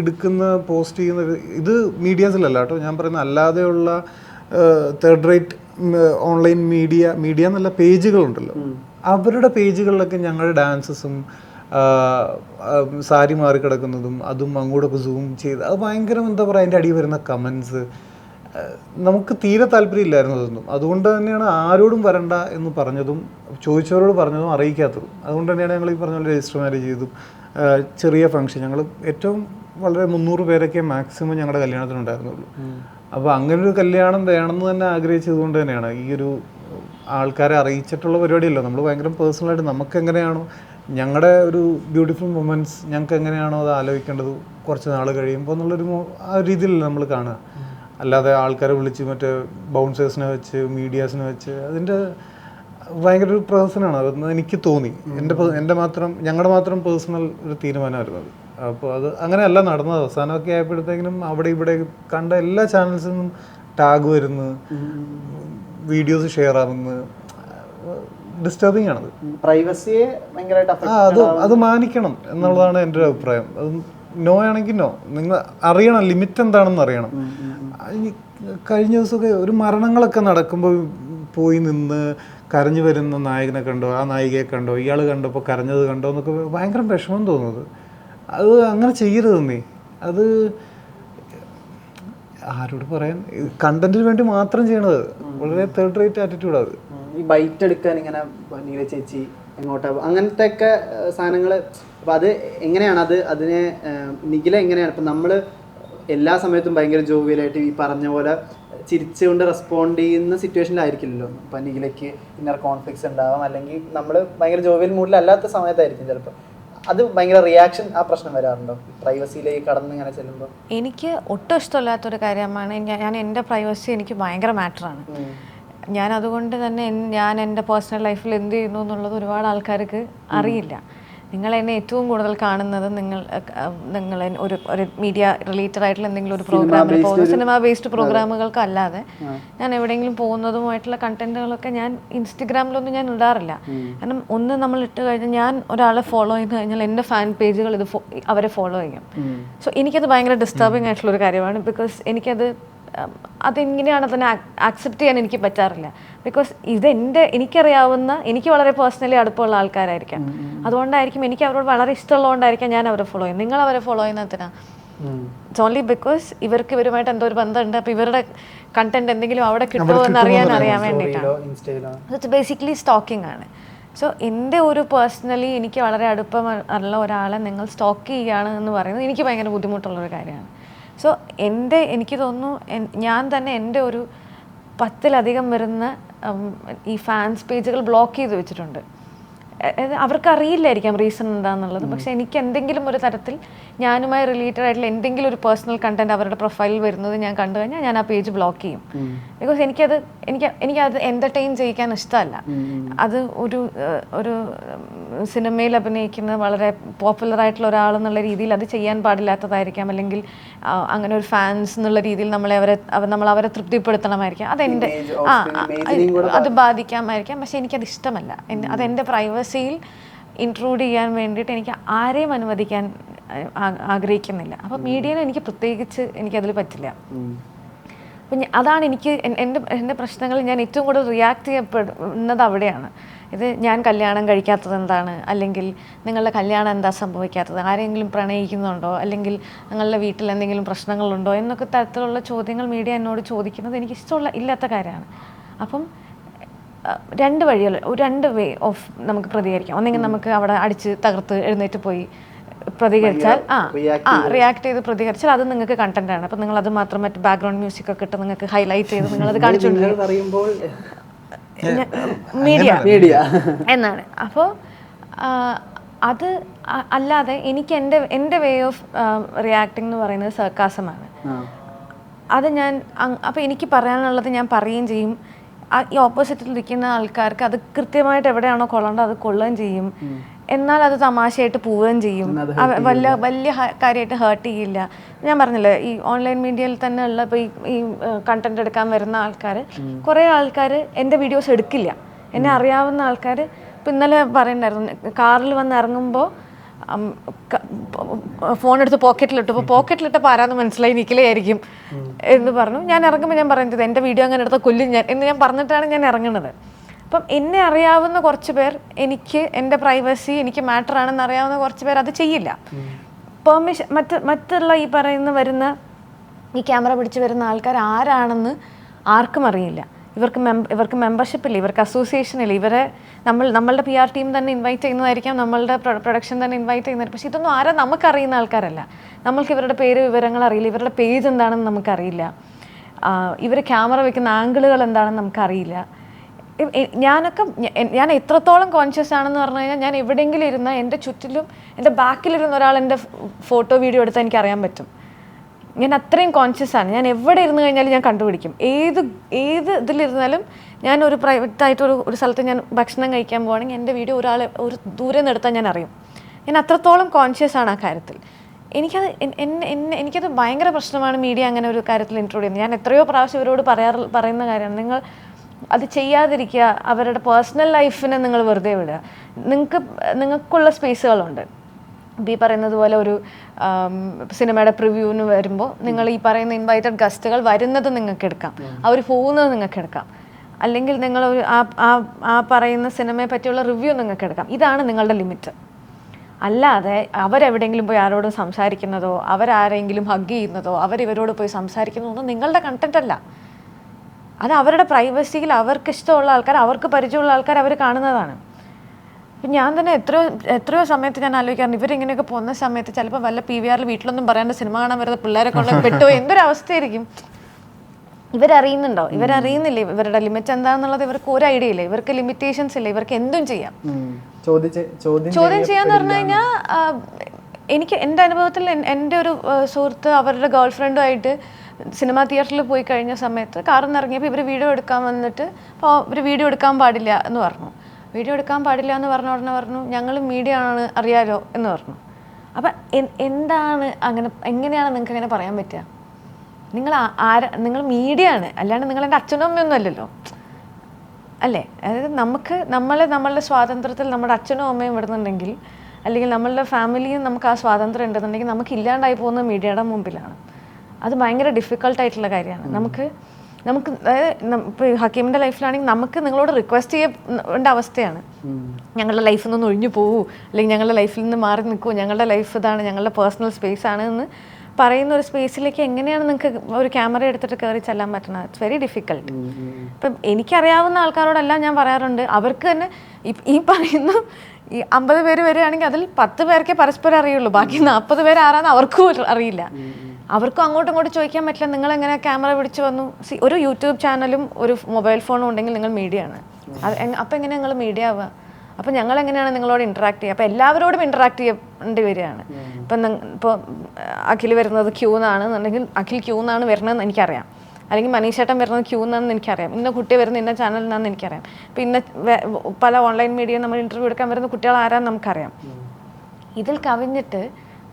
എടുക്കുന്ന പോസ്റ്റ് ചെയ്യുന്ന ഇത് മീഡിയാസിലല്ല കേട്ടോ. ഞാൻ പറയുന്ന അല്ലാതെയുള്ള third rate online media media എന്നുള്ള പേജുകളുണ്ടല്ലോ. അവരുടെ പേജുകളിലൊക്കെ ഞങ്ങളുടെ ഡാൻസസും സാരി മാറി കിടക്കുന്നതും അതും അങ്ങോട്ടൊക്കെ സൂം ചെയ്ത് അത് ഭയങ്കര എന്താ പറയുക അതിന്റെ അടി വരുന്ന കമൻസ് നമുക്ക് തീരെ താല്പര്യമില്ലായിരുന്നു അതൊന്നും അതുകൊണ്ട് തന്നെയാണ് ആരോടും വരണ്ട എന്ന് പറഞ്ഞതും ചോദിച്ചവരോട് പറഞ്ഞതും അറിയിക്കാത്തതും. അതുകൊണ്ട് തന്നെയാണ് ഞങ്ങൾ ഈ പറഞ്ഞ പോലെ രജിസ്റ്റർ മാരേജ് ചെയ്തും ചെറിയ ഫംഗ്ഷൻ. ഞങ്ങൾ ഏറ്റവും വളരെ മുന്നൂറ് പേരൊക്കെ മാക്സിമം ഞങ്ങളുടെ കല്യാണത്തിനുണ്ടായിരുന്നുള്ളൂ. അപ്പോൾ അങ്ങനെ ഒരു കല്യാണം വേണമെന്ന് തന്നെ ആഗ്രഹിച്ചതുകൊണ്ട് തന്നെയാണ്. ഈ ഒരു ആൾക്കാരെ അറിയിച്ചിട്ടുള്ള പരിപാടിയല്ല. നമ്മൾ ഭയങ്കര പേഴ്സണലായിട്ട് നമുക്ക് എങ്ങനെയാണോ ഞങ്ങളുടെ ഒരു ബ്യൂട്ടിഫുൾ മൊമെന്റ്സ് ഞങ്ങൾക്ക് എങ്ങനെയാണോ അത് ആലോചിക്കേണ്ടത് കുറച്ച് നാൾ കഴിയുമ്പോൾ എന്നുള്ളൊരു ആ രീതിയിലല്ല നമ്മൾ കാണുക. അല്ലാതെ ആൾക്കാരെ വിളിച്ച് മറ്റേ ബൗൺസേഴ്സിനെ വെച്ച് മീഡിയാസിനെ വെച്ച് അതിന്റെ ഭയങ്കര ഒരു പ്രഹസനമാണ് അതെന്ന് എനിക്ക് തോന്നി. എന്റെ എന്റെ മാത്രം ഞങ്ങളുടെ മാത്രം പേഴ്സണൽ ഒരു തീരുമാനമായിരുന്നു അത്. അപ്പോൾ അത് അങ്ങനെയല്ല നടന്നത്. അവസാനമൊക്കെ ആയപ്പോഴത്തേക്കിനും അവിടെ ഇവിടെ കണ്ട എല്ലാ ചാനൽസിൽ നിന്നും ടാഗ് വരുന്നു. വീഡിയോസ് ഷെയർ ആവുന്നു. ഡിസ്റ്റർബിങ് ആണത്. പ്രൈവസിയെ ആ അത് അത് മാനിക്കണം എന്നുള്ളതാണ് എന്റെ ഒരു അഭിപ്രായം. അത് നോ ആണെങ്കിൽ നോ നിങ്ങൾ അറിയണം ലിമിറ്റ് എന്താണെന്ന് അറിയണം. കഴിഞ്ഞ ദിവസമൊക്കെ ഒരു മരണങ്ങളൊക്കെ നടക്കുമ്പോൾ പോയി നിന്ന് കരഞ്ഞു വരുന്ന നായകനെ കണ്ടോ ആ നായികയെ കണ്ടോ ഇയാൾ കണ്ടപ്പോൾ കരഞ്ഞത് കണ്ടോ എന്നൊക്കെ ഭയങ്കര വിഷമം തോന്നുന്നത്. അത് അങ്ങനെ ചെയ്യരുത് നീ. അത് ആരോട് പറയാൻ? കണ്ടന്റിന് വേണ്ടി മാത്രം ചെയ്യണത്. വളരെ തേർഡ് റേറ്റ് ആറ്റിറ്റ്യൂഡ് ഈ ബൈറ്റ് എടുക്കാൻ ഇങ്ങനെ നീല ചേച്ചി എങ്ങോട്ടാ അങ്ങനത്തെ ഒക്കെ സാധനങ്ങൾ അത് എങ്ങനെയാണ്? അത് അതിനെ നിഖില എങ്ങനെയാണ്? ഇപ്പം നമ്മൾ എല്ലാ സമയത്തും ഭയങ്കര ജോവിയലായിട്ട് ഈ പറഞ്ഞ പോലെ ചിരിച്ചുകൊണ്ട് റെസ്പോണ്ട് ചെയ്യുന്ന സിറ്റുവേഷനിലായിരിക്കില്ലല്ലോ ഇപ്പം നീലയ്ക്ക് ഇന്നർ കോൺഫ്ലിക്ട്സ് ഉണ്ടാവാം. അല്ലെങ്കിൽ നമ്മൾ ഭയങ്കര ജോവിയൽ മൂഡിലല്ലാത്ത സമയത്തായിരിക്കും ചിലപ്പോൾ അത് ഭയങ്കര റിയാക്ഷൻ ആ പ്രശ്നം വരാറുണ്ടോ? പ്രൈവസിയിലേക്ക് കടന്ന് ഇങ്ങനെ ചെല്ലുമ്പോൾ എനിക്ക് ഒട്ടും ഇഷ്ടമില്ലാത്തൊരു കാര്യമാണ് ഞാൻ- ഞാൻ എന്റെ പ്രൈവസി എനിക്ക് ഭയങ്കര മാറ്ററാണ് ഞാൻ അതുകൊണ്ട് തന്നെ ഞാൻ എന്റെ പേഴ്സണൽ ലൈഫിൽ എന്ത് ചെയ്യുന്നു എന്നുള്ളത് ഒരുപാട് ആൾക്കാർക്ക് അറിയില്ല. നിങ്ങൾ എന്നെ ഏറ്റവും കൂടുതൽ കാണുന്നത് നിങ്ങൾ നിങ്ങൾ ഒരു ഒരു മീഡിയ റിലേറ്റഡ് ആയിട്ടുള്ള എന്തെങ്കിലും ഒരു പ്രോഗ്രാമിൽ പോകുന്ന സിനിമ ബേസ്ഡ് പ്രോഗ്രാമുകൾക്ക് അല്ലാതെ ഞാൻ എവിടെയെങ്കിലും പോകുന്നതുമായിട്ടുള്ള കണ്ടന്റുകളൊക്കെ ഞാൻ ഇൻസ്റ്റഗ്രാമിലൊന്നും ഞാൻ ഇടാറില്ല. കാരണം ഒന്ന് നമ്മൾ ഇട്ട് കഴിഞ്ഞാൽ ഞാൻ ഒരാളെ ഫോളോ ചെയ്ത് കഴിഞ്ഞാൽ എന്റെ ഫാൻ പേജുകൾ ഇത് അവരെ ഫോളോ ചെയ്യും. സോ എനിക്കത് ഭയങ്കര ഡിസ്റ്റർബിംഗ് ആയിട്ടുള്ള ഒരു കാര്യമാണ് ബിക്കോസ് എനിക്കത് അതെങ്ങനെയാണ് അതിനെ ആക്സെപ്റ്റ് ചെയ്യാൻ എനിക്ക് പറ്റാറില്ല. ബിക്കോസ് ഇതെന്റെ എനിക്കറിയാവുന്ന എനിക്ക് വളരെ പേഴ്സണലി അടുപ്പമുള്ള ആൾക്കാരായിരിക്കാം. അതുകൊണ്ടായിരിക്കും എനിക്ക് അവരോട് വളരെ ഇഷ്ടമുള്ളതുകൊണ്ടായിരിക്കാം ഞാൻ അവരെ ഫോളോ ചെയ്യുന്നത്. നിങ്ങൾ അവരെ ഫോളോ ചെയ്യുന്നതിനാ ഇറ്റ്സ് ഓൺലി ബിക്കോസ് ഇവർക്ക് ഇവരുമായിട്ട് എന്തോ ഒരു ബന്ധമുണ്ട്. അപ്പോൾ ഇവരുടെ കണ്ടന്റ് എന്തെങ്കിലും അവിടെ കിട്ടുമോ എന്ന് അറിയാൻ അറിയാൻ വേണ്ടിയിട്ടാണ്. ഇറ്റ്സ് ബേസിക്കലി സ്റ്റോക്കിംഗ് ആണ്. സോ എന്റെ ഒരു പേഴ്സണലി എനിക്ക് വളരെ അടുപ്പം ഉള്ള ഒരാളെ നിങ്ങൾ സ്റ്റോക്ക് ചെയ്യുകയാണ് എന്ന് പറയുന്നത് എനിക്ക് ഭയങ്കര ബുദ്ധിമുട്ടുള്ളൊരു കാര്യമാണ്. സോ എന്റെ എനിക്ക് തോന്നുന്നു ഞാൻ തന്നെ എന്റെ ഒരു പത്തിലധികം വരുന്ന ഈ ഫാൻസ് പേജുകൾ ബ്ലോക്ക് ചെയ്ത് വെച്ചിട്ടുണ്ട്. അവർക്ക് അറിയില്ലായിരിക്കാം റീസൺ എന്താണെന്നുള്ളത് പക്ഷെ എനിക്ക് എന്തെങ്കിലും ഒരു തരത്തിൽ ഞാനുമായി റിലേറ്റഡ് ആയിട്ടുള്ള എന്തെങ്കിലും ഒരു പേഴ്സണൽ കണ്ടന്റ് അവരുടെ പ്രൊഫൈലിൽ വരുന്നത് ഞാൻ കണ്ടു കഴിഞ്ഞാൽ ഞാൻ ആ പേജ് ബ്ലോക്ക് ചെയ്യും. ബിക്കോസ് എനിക്കത് എനിക്ക് എനിക്കത് എന്റർടൈൻ ചെയ്യിക്കാൻ ഇഷ്ടമല്ല. അത് ഒരു ഒരു സിനിമയിൽ അഭിനയിക്കുന്ന വളരെ പോപ്പുലർ ആയിട്ടുള്ള ഒരാൾ എന്നുള്ള രീതിയിൽ അത് ചെയ്യാൻ പാടില്ലാത്തതായിരിക്കാം. അല്ലെങ്കിൽ അങ്ങനെ ഒരു ഫാൻസ് എന്നുള്ള രീതിയിൽ നമ്മളെ അവരെ നമ്മൾ അവരെ തൃപ്തിപ്പെടുത്തണമായിരിക്കാം. അതെന്റെ ആ അത് ബാധിക്കാമായിരിക്കാം. പക്ഷെ എനിക്കത് ഇഷ്ടമല്ല. അതെന്റെ അതെന്റെ പ്രൈവസിയിൽ ഇൻക്ലൂഡ് ചെയ്യാൻ വേണ്ടിയിട്ട് എനിക്ക് ആരെയും അനുവദിക്കാൻ ആഗ്രഹിക്കുന്നില്ല. അപ്പോൾ മീഡിയനെ എനിക്ക് പ്രത്യേകിച്ച് എനിക്കതിൽ പറ്റില്ല. അപ്പം അതാണ് എനിക്ക് എൻ- എന്റെ എന്റെ പ്രശ്നങ്ങൾ ഞാൻ ഏറ്റവും കൂടുതൽ റിയാക്ട് ചെയ്യപ്പെടുന്നത് അവിടെയാണ്. ഇത് ഞാൻ കല്യാണം കഴിക്കാത്തത് എന്താണ്? അല്ലെങ്കിൽ നിങ്ങളുടെ കല്യാണം എന്താ സംഭവിക്കാത്തത്? ആരെങ്കിലും പ്രണയിക്കുന്നുണ്ടോ? അല്ലെങ്കിൽ നിങ്ങളുടെ വീട്ടിൽ എന്തെങ്കിലും പ്രശ്നങ്ങളുണ്ടോ? എന്നൊക്കെ തരത്തിലുള്ള ചോദ്യങ്ങൾ മീഡിയ എന്നോട് ചോദിക്കുന്നത് എനിക്ക് ഇഷ്ടമുള്ള ഇല്ലാത്ത കാര്യമാണ്. അപ്പം രണ്ട് വഴികൾ രണ്ട് വേ ഓഫ് നമുക്ക് പ്രതികരിക്കാം. ഒന്നെങ്കിൽ നമുക്ക് അവിടെ അടിച്ച് തകർത്ത് എഴുന്നേറ്റ് പോയി പ്രതികരിച്ചാൽ ആ ആ റിയാക്ട് ചെയ്ത് പ്രതികരിച്ചാൽ അത് നിങ്ങൾക്ക് കണ്ടന്റ് ആണ്. അപ്പം നിങ്ങൾ അത് മാത്രം മറ്റു ബാക്ക്ഗ്രൗണ്ട് മ്യൂസിക് ഒക്കെ ഇട്ട് നിങ്ങൾക്ക് ഹൈലൈറ്റ് ചെയ്ത് നിങ്ങൾ അത് കാണിച്ചുകൊണ്ട് മീഡിയ മീഡിയ എന്നാണ്. അപ്പോൾ അത് അല്ലാതെ എനിക്ക് എന്റെ എന്റെ വേ ഓഫ് റിയാക്ടിംഗ് എന്ന് പറയുന്നത് സർക്കാസമാണ്. അത് ഞാൻ അപ്പോൾ എനിക്ക് പറയാനുള്ളത് ഞാൻ പറയുകയും ചെയ്യും. ഈ ഓപ്പോസിറ്റിൽ ഇരിക്കുന്ന ആൾക്കാർക്ക് അത് കൃത്യമായിട്ട് എവിടെയാണോ കൊള്ളേണ്ടത് അത് കൊള്ളുകയും ചെയ്യും. എന്നാൽ അത് തമാശയായിട്ട് പോവുകയും ചെയ്യും. വല്ല വലിയ വലിയ കാര്യമായിട്ട് ഹേർട്ട് ചെയ്യില്ല. ഞാൻ പറഞ്ഞില്ലേ ഈ ഓൺലൈൻ മീഡിയയിൽ തന്നെ ഉള്ള ഇപ്പോൾ ഈ ഈ കണ്ടന്റ് എടുക്കാൻ വരുന്ന ആൾക്കാർ കുറേ ആൾക്കാർ എന്റെ വീഡിയോസ് എടുക്കില്ല. എന്നെ അറിയാവുന്ന ആൾക്കാർ ഇപ്പം ഇന്നലെ പറയണ്ടായിരുന്നു കാറിൽ വന്ന് ഇറങ്ങുമ്പോൾ ഫോൺ എടുത്ത് പോക്കറ്റിലിട്ടു. അപ്പോൾ പോക്കറ്റിലിട്ടപ്പോൾ ആരാന്ന് മനസ്സിലായി? നിക്കലേ ആയിരിക്കും എന്ന് പറഞ്ഞു. ഞാൻ ഇറങ്ങുമ്പോൾ ഞാൻ പറഞ്ഞത് എന്റെ വീഡിയോ അങ്ങനെ എടുത്ത കൊല്ലും ഞാൻ എന്ന് ഞാൻ പറഞ്ഞിട്ടാണ് ഞാൻ ഇറങ്ങുന്നത് അപ്പം എന്നെ അറിയാവുന്ന കുറച്ച് പേർ എനിക്ക് എന്റെ പ്രൈവസി എനിക്ക് മാറ്റർ ആണെന്ന് അറിയാവുന്ന കുറച്ച് പേർ അത് ചെയ്യില്ല. പെർമിഷൻ മറ്റ് മറ്റുള്ള ഈ പറയുന്ന വരുന്ന ഈ ക്യാമറ പിടിച്ച് വരുന്ന ആൾക്കാർ ആരാണെന്ന് ആർക്കും അറിയില്ല. ഇവർക്ക് ഇവർക്ക് മെമ്പർഷിപ്പ് ഇല്ല? ഇവർക്ക് അസോസിയേഷൻ ഇല്ല? ഇവരെ നമ്മൾ നമ്മളുടെ പി ആർ ടീം തന്നെ ഇൻവൈറ്റ് ചെയ്യുന്നതായിരിക്കാം നമ്മളുടെ പ്രൊഡക്ഷൻ തന്നെ ഇൻവൈറ്റ് ചെയ്യുന്നത് പക്ഷേ ഇതൊന്നും ആരാ നമുക്കറിയുന്ന ആൾക്കാരല്ല. നമ്മൾക്ക് ഇവരുടെ പേര് വിവരങ്ങൾ അറിയില്ല. ഇവരുടെ പേജ് എന്താണെന്ന് നമുക്കറിയില്ല. ഇവർ ക്യാമറ വെക്കുന്ന ആംഗിളുകൾ എന്താണെന്ന് നമുക്കറിയില്ല. ഞാനൊക്കെ ഞാൻ എത്രത്തോളം കോൺഷ്യസ് ആണെന്ന് പറഞ്ഞു കഴിഞ്ഞാൽ ഞാൻ എവിടെയെങ്കിലും ഇരുന്ന എന്റെ ചുറ്റിലും എന്റെ ബാക്കിലിരുന്ന ഒരാൾ എന്റെ ഫോട്ടോ വീഡിയോ എടുത്താൽ എനിക്ക് അറിയാൻ പറ്റും. ഞാൻ അത്രയും കോൺഷ്യസ് ആണ്. ഞാൻ എവിടെ ഇരുന്ന് കഴിഞ്ഞാലും ഞാൻ കണ്ടുപിടിക്കും. ഏത് ഏത് ഇതിലിരുന്നാലും ഞാൻ ഒരു പ്രൈവറ്റ് ആയിട്ട് ഒരു ഒരു സ്ഥലത്ത് ഞാൻ ഭക്ഷണം കഴിക്കാൻ പോവാണെങ്കിൽ എന്റെ വീഡിയോ ഒരാൾ ഒരു ദൂരെ നിന്ന് ഞാൻ അറിയും. ഞാൻ അത്രത്തോളം കോൺഷ്യസ് ആണ് ആ കാര്യത്തിൽ. എനിക്കത് എന്നെ എന്നെ എനിക്കത് ഭയങ്കര പ്രശ്നമാണ് മീഡിയ അങ്ങനെ ഒരു കാര്യത്തിൽ ഇൻക്ലൂഡ് ചെയ്യുന്നത്. ഞാൻ എത്രയോ പ്രാവശ്യം ഇവരോട് പറയാറ് പറയുന്ന കാര്യമാണ്. നിങ്ങൾ അത് ചെയ്യാതിരിക്കുക. അവരുടെ പേഴ്സണൽ ലൈഫിനെ നിങ്ങൾ വെറുതെ വിടുക. നിങ്ങൾക്ക് നിങ്ങൾക്കുള്ള സ്പേസുകളുണ്ട് ഈ പറയുന്നത് പോലെ ഒരു സിനിമയുടെ പ്രിവ്യൂവിന് വരുമ്പോൾ നിങ്ങൾ ഈ പറയുന്ന ഇൻവൈറ്റഡ് ഗസ്റ്റുകൾ വരുന്നത് നിങ്ങൾക്ക് എടുക്കാം. അവർ പോകുന്നത് നിങ്ങൾക്ക് എടുക്കാം. അല്ലെങ്കിൽ നിങ്ങൾ ഒരു ആ ആ ആ പറയുന്ന സിനിമയെ പറ്റിയുള്ള റിവ്യൂ നിങ്ങൾക്ക് എടുക്കാം. ഇതാണ് നിങ്ങളുടെ ലിമിറ്റ്. അല്ലാതെ അവരെവിടെയെങ്കിലും പോയി ആരോടും സംസാരിക്കുന്നതോ അവരാരെങ്കിലും ഹഗ് ചെയ്യുന്നതോ അവരിവരോട് പോയി സംസാരിക്കുന്നതോ ഒന്നും നിങ്ങളുടെ കണ്ടന്റ് അല്ല. അത് അവരുടെ പ്രൈവസിയിൽ അവർക്ക് ഇഷ്ടമുള്ള ആൾക്കാർ അവർക്ക് പരിചയമുള്ള ആൾക്കാർ അവർ കാണുന്നതാണ്. ഇപ്പം ഞാൻ തന്നെ എത്രയോ എത്രയോ സമയത്ത് ഞാൻ ആലോചിക്കാറുണ്ട്. ഇവരിങ്ങനെയൊക്കെ പോകുന്ന സമയത്ത് ചിലപ്പോൾ വല്ല പി വി ആറിൽ വീട്ടിലൊന്നും പറയാണ്ട് സിനിമ കാണാൻ വരുന്ന പിള്ളേരെ കൊണ്ട് പെട്ടോ? എന്തൊരു അവസ്ഥയായിരിക്കും ഇവരറിയുന്നുണ്ടോ? ഇവരറിയുന്നില്ല? ഇവരുടെ ലിമിറ്റ് എന്താണെന്നുള്ളത് ഇവർക്ക് ഒരു ഐഡിയ ഇല്ല. ഇവർക്ക് ലിമിറ്റേഷൻസ് ഇല്ല. ഇവർക്ക് എന്തും ചെയ്യാം. ചോദ്യം ചെയ്യാന്ന് പറഞ്ഞു കഴിഞ്ഞാൽ എനിക്ക് എന്റെ അനുഭവത്തിൽ എന്റെ എന്റെ ഒരു സുഹൃത്ത് അവരുടെ ഗേൾ ഫ്രണ്ടുമായിട്ട് സിനിമാ തിയേറ്ററിൽ പോയി കഴിഞ്ഞ സമയത്ത് കാറിൽ നിന്ന് ഇറങ്ങിയപ്പോൾ ഇവർ വീഡിയോ എടുക്കാൻ വന്നിട്ട് അപ്പോൾ ഇവർ വീഡിയോ എടുക്കാൻ പാടില്ല എന്ന് പറഞ്ഞു. വീഡിയോ എടുക്കാൻ പാടില്ല എന്ന് പറഞ്ഞ ഉടനെ പറഞ്ഞു ഞങ്ങൾ മീഡിയ ആണ് അറിയാലോ എന്ന് പറഞ്ഞു. അപ്പം എന്താണ് അങ്ങനെ എങ്ങനെയാണ് നിങ്ങൾക്ക് അങ്ങനെ പറയാൻ പറ്റുക? നിങ്ങൾ ആര നിങ്ങൾ മീഡിയ ആണ് അല്ലാണ്ട് നിങ്ങൾ എന്റെ അച്ഛനും അമ്മയൊന്നും അല്ലല്ലോ. അല്ലേ? അതായത് നമുക്ക് നമ്മളെ നമ്മളുടെ സ്വാതന്ത്ര്യത്തിൽ നമ്മുടെ അച്ഛനും അമ്മയും വിടുന്നുണ്ടെങ്കിൽ അല്ലെങ്കിൽ നമ്മളുടെ ഫാമിലിയും നമുക്ക് ആ സ്വാതന്ത്ര്യം ഉണ്ടെന്നുണ്ടെങ്കിൽ നമുക്ക് ഇല്ലാണ്ടായി പോകുന്ന മീഡിയയുടെ മുമ്പിലാണ്. അത് ഭയങ്കര ഡിഫിക്കൾട്ടായിട്ടുള്ള കാര്യമാണ്. നമുക്ക് നമുക്ക് അതായത് ഹക്കീമിന്റെ ലൈഫിലാണെങ്കിൽ നമുക്ക് നിങ്ങളോട് റിക്വസ്റ്റ് ചെയ്യേണ്ട അവസ്ഥയാണ്. ഞങ്ങളുടെ ലൈഫിൽ നിന്ന് ഒഴിഞ്ഞു പോകൂ അല്ലെങ്കിൽ ഞങ്ങളുടെ ലൈഫിൽ നിന്ന് മാറി നിൽക്കൂ. ഞങ്ങളുടെ ലൈഫ് ഇതാണ് ഞങ്ങളുടെ പേഴ്സണൽ സ്പേസ് ആണ് എന്ന് പറയുന്ന ഒരു സ്പേസിലേക്ക് എങ്ങനെയാണ് നിങ്ങൾക്ക് ഒരു ക്യാമറ എടുത്തിട്ട് കയറി ചെല്ലാൻ പറ്റണത്? ഇറ്റ്സ് വെരി ഡിഫിക്കൽട്ട് ഇപ്പം എനിക്കറിയാവുന്ന ആൾക്കാരോടെല്ലാം ഞാൻ പറയാറുണ്ട്. അവർക്ക് തന്നെ ഈ- പറയുന്നു ഈ അമ്പത് പേര് വരികയാണെങ്കിൽ അതിൽ പത്ത് പേർക്കേ പരസ്പരം അറിയുള്ളൂ. ബാക്കി നാൽപ്പത് പേര് ആരാന്ന് അവർക്കും അറിയില്ല. അവർക്കും അങ്ങോട്ടും ഇങ്ങോട്ടും ചോദിക്കാൻ പറ്റില്ല. നിങ്ങൾ എങ്ങനെ ക്യാമറ പിടിച്ച് വന്നു? ഒരു യൂട്യൂബ് ചാനലും ഒരു മൊബൈൽ ഫോണും ഉണ്ടെങ്കിൽ നിങ്ങൾ മീഡിയ ആണ്. അത് അപ്പം എങ്ങനെ നിങ്ങൾ മീഡിയ ആവുക? അപ്പം ഞങ്ങൾ എങ്ങനെയാണ് നിങ്ങളോട് ഇൻട്രാക്ട് ചെയ്യുക? അപ്പം എല്ലാവരോടും ഇൻട്രാക്ട് ചെയ്യേണ്ടി വരികയാണ്. ഇപ്പം ഇപ്പോൾ അഖിൽ വരുന്നത് ക്യൂ എന്നാണ് എന്നുണ്ടെങ്കിൽ അഖിൽ ക്യൂ എന്നാണ് വരണതെന്ന് എനിക്കറിയാം. അല്ലെങ്കിൽ മനീഷേട്ടൻ വരുന്നത് ക്യൂ എന്നാണെന്ന് എനിക്കറിയാം. ഇന്ന കുട്ടി വരുന്ന ഇന്ന ചാനൽ എന്നാണെന്ന് എനിക്കറിയാം. ഇപ്പം ഇന്ന പല ഓൺലൈൻ മീഡിയ നമ്മൾ ഇന്റർവ്യൂ എടുക്കാൻ വരുന്ന കുട്ടികൾ ആരാന്ന് നമുക്കറിയാം. ഇതിൽ കവിഞ്ഞിട്ട്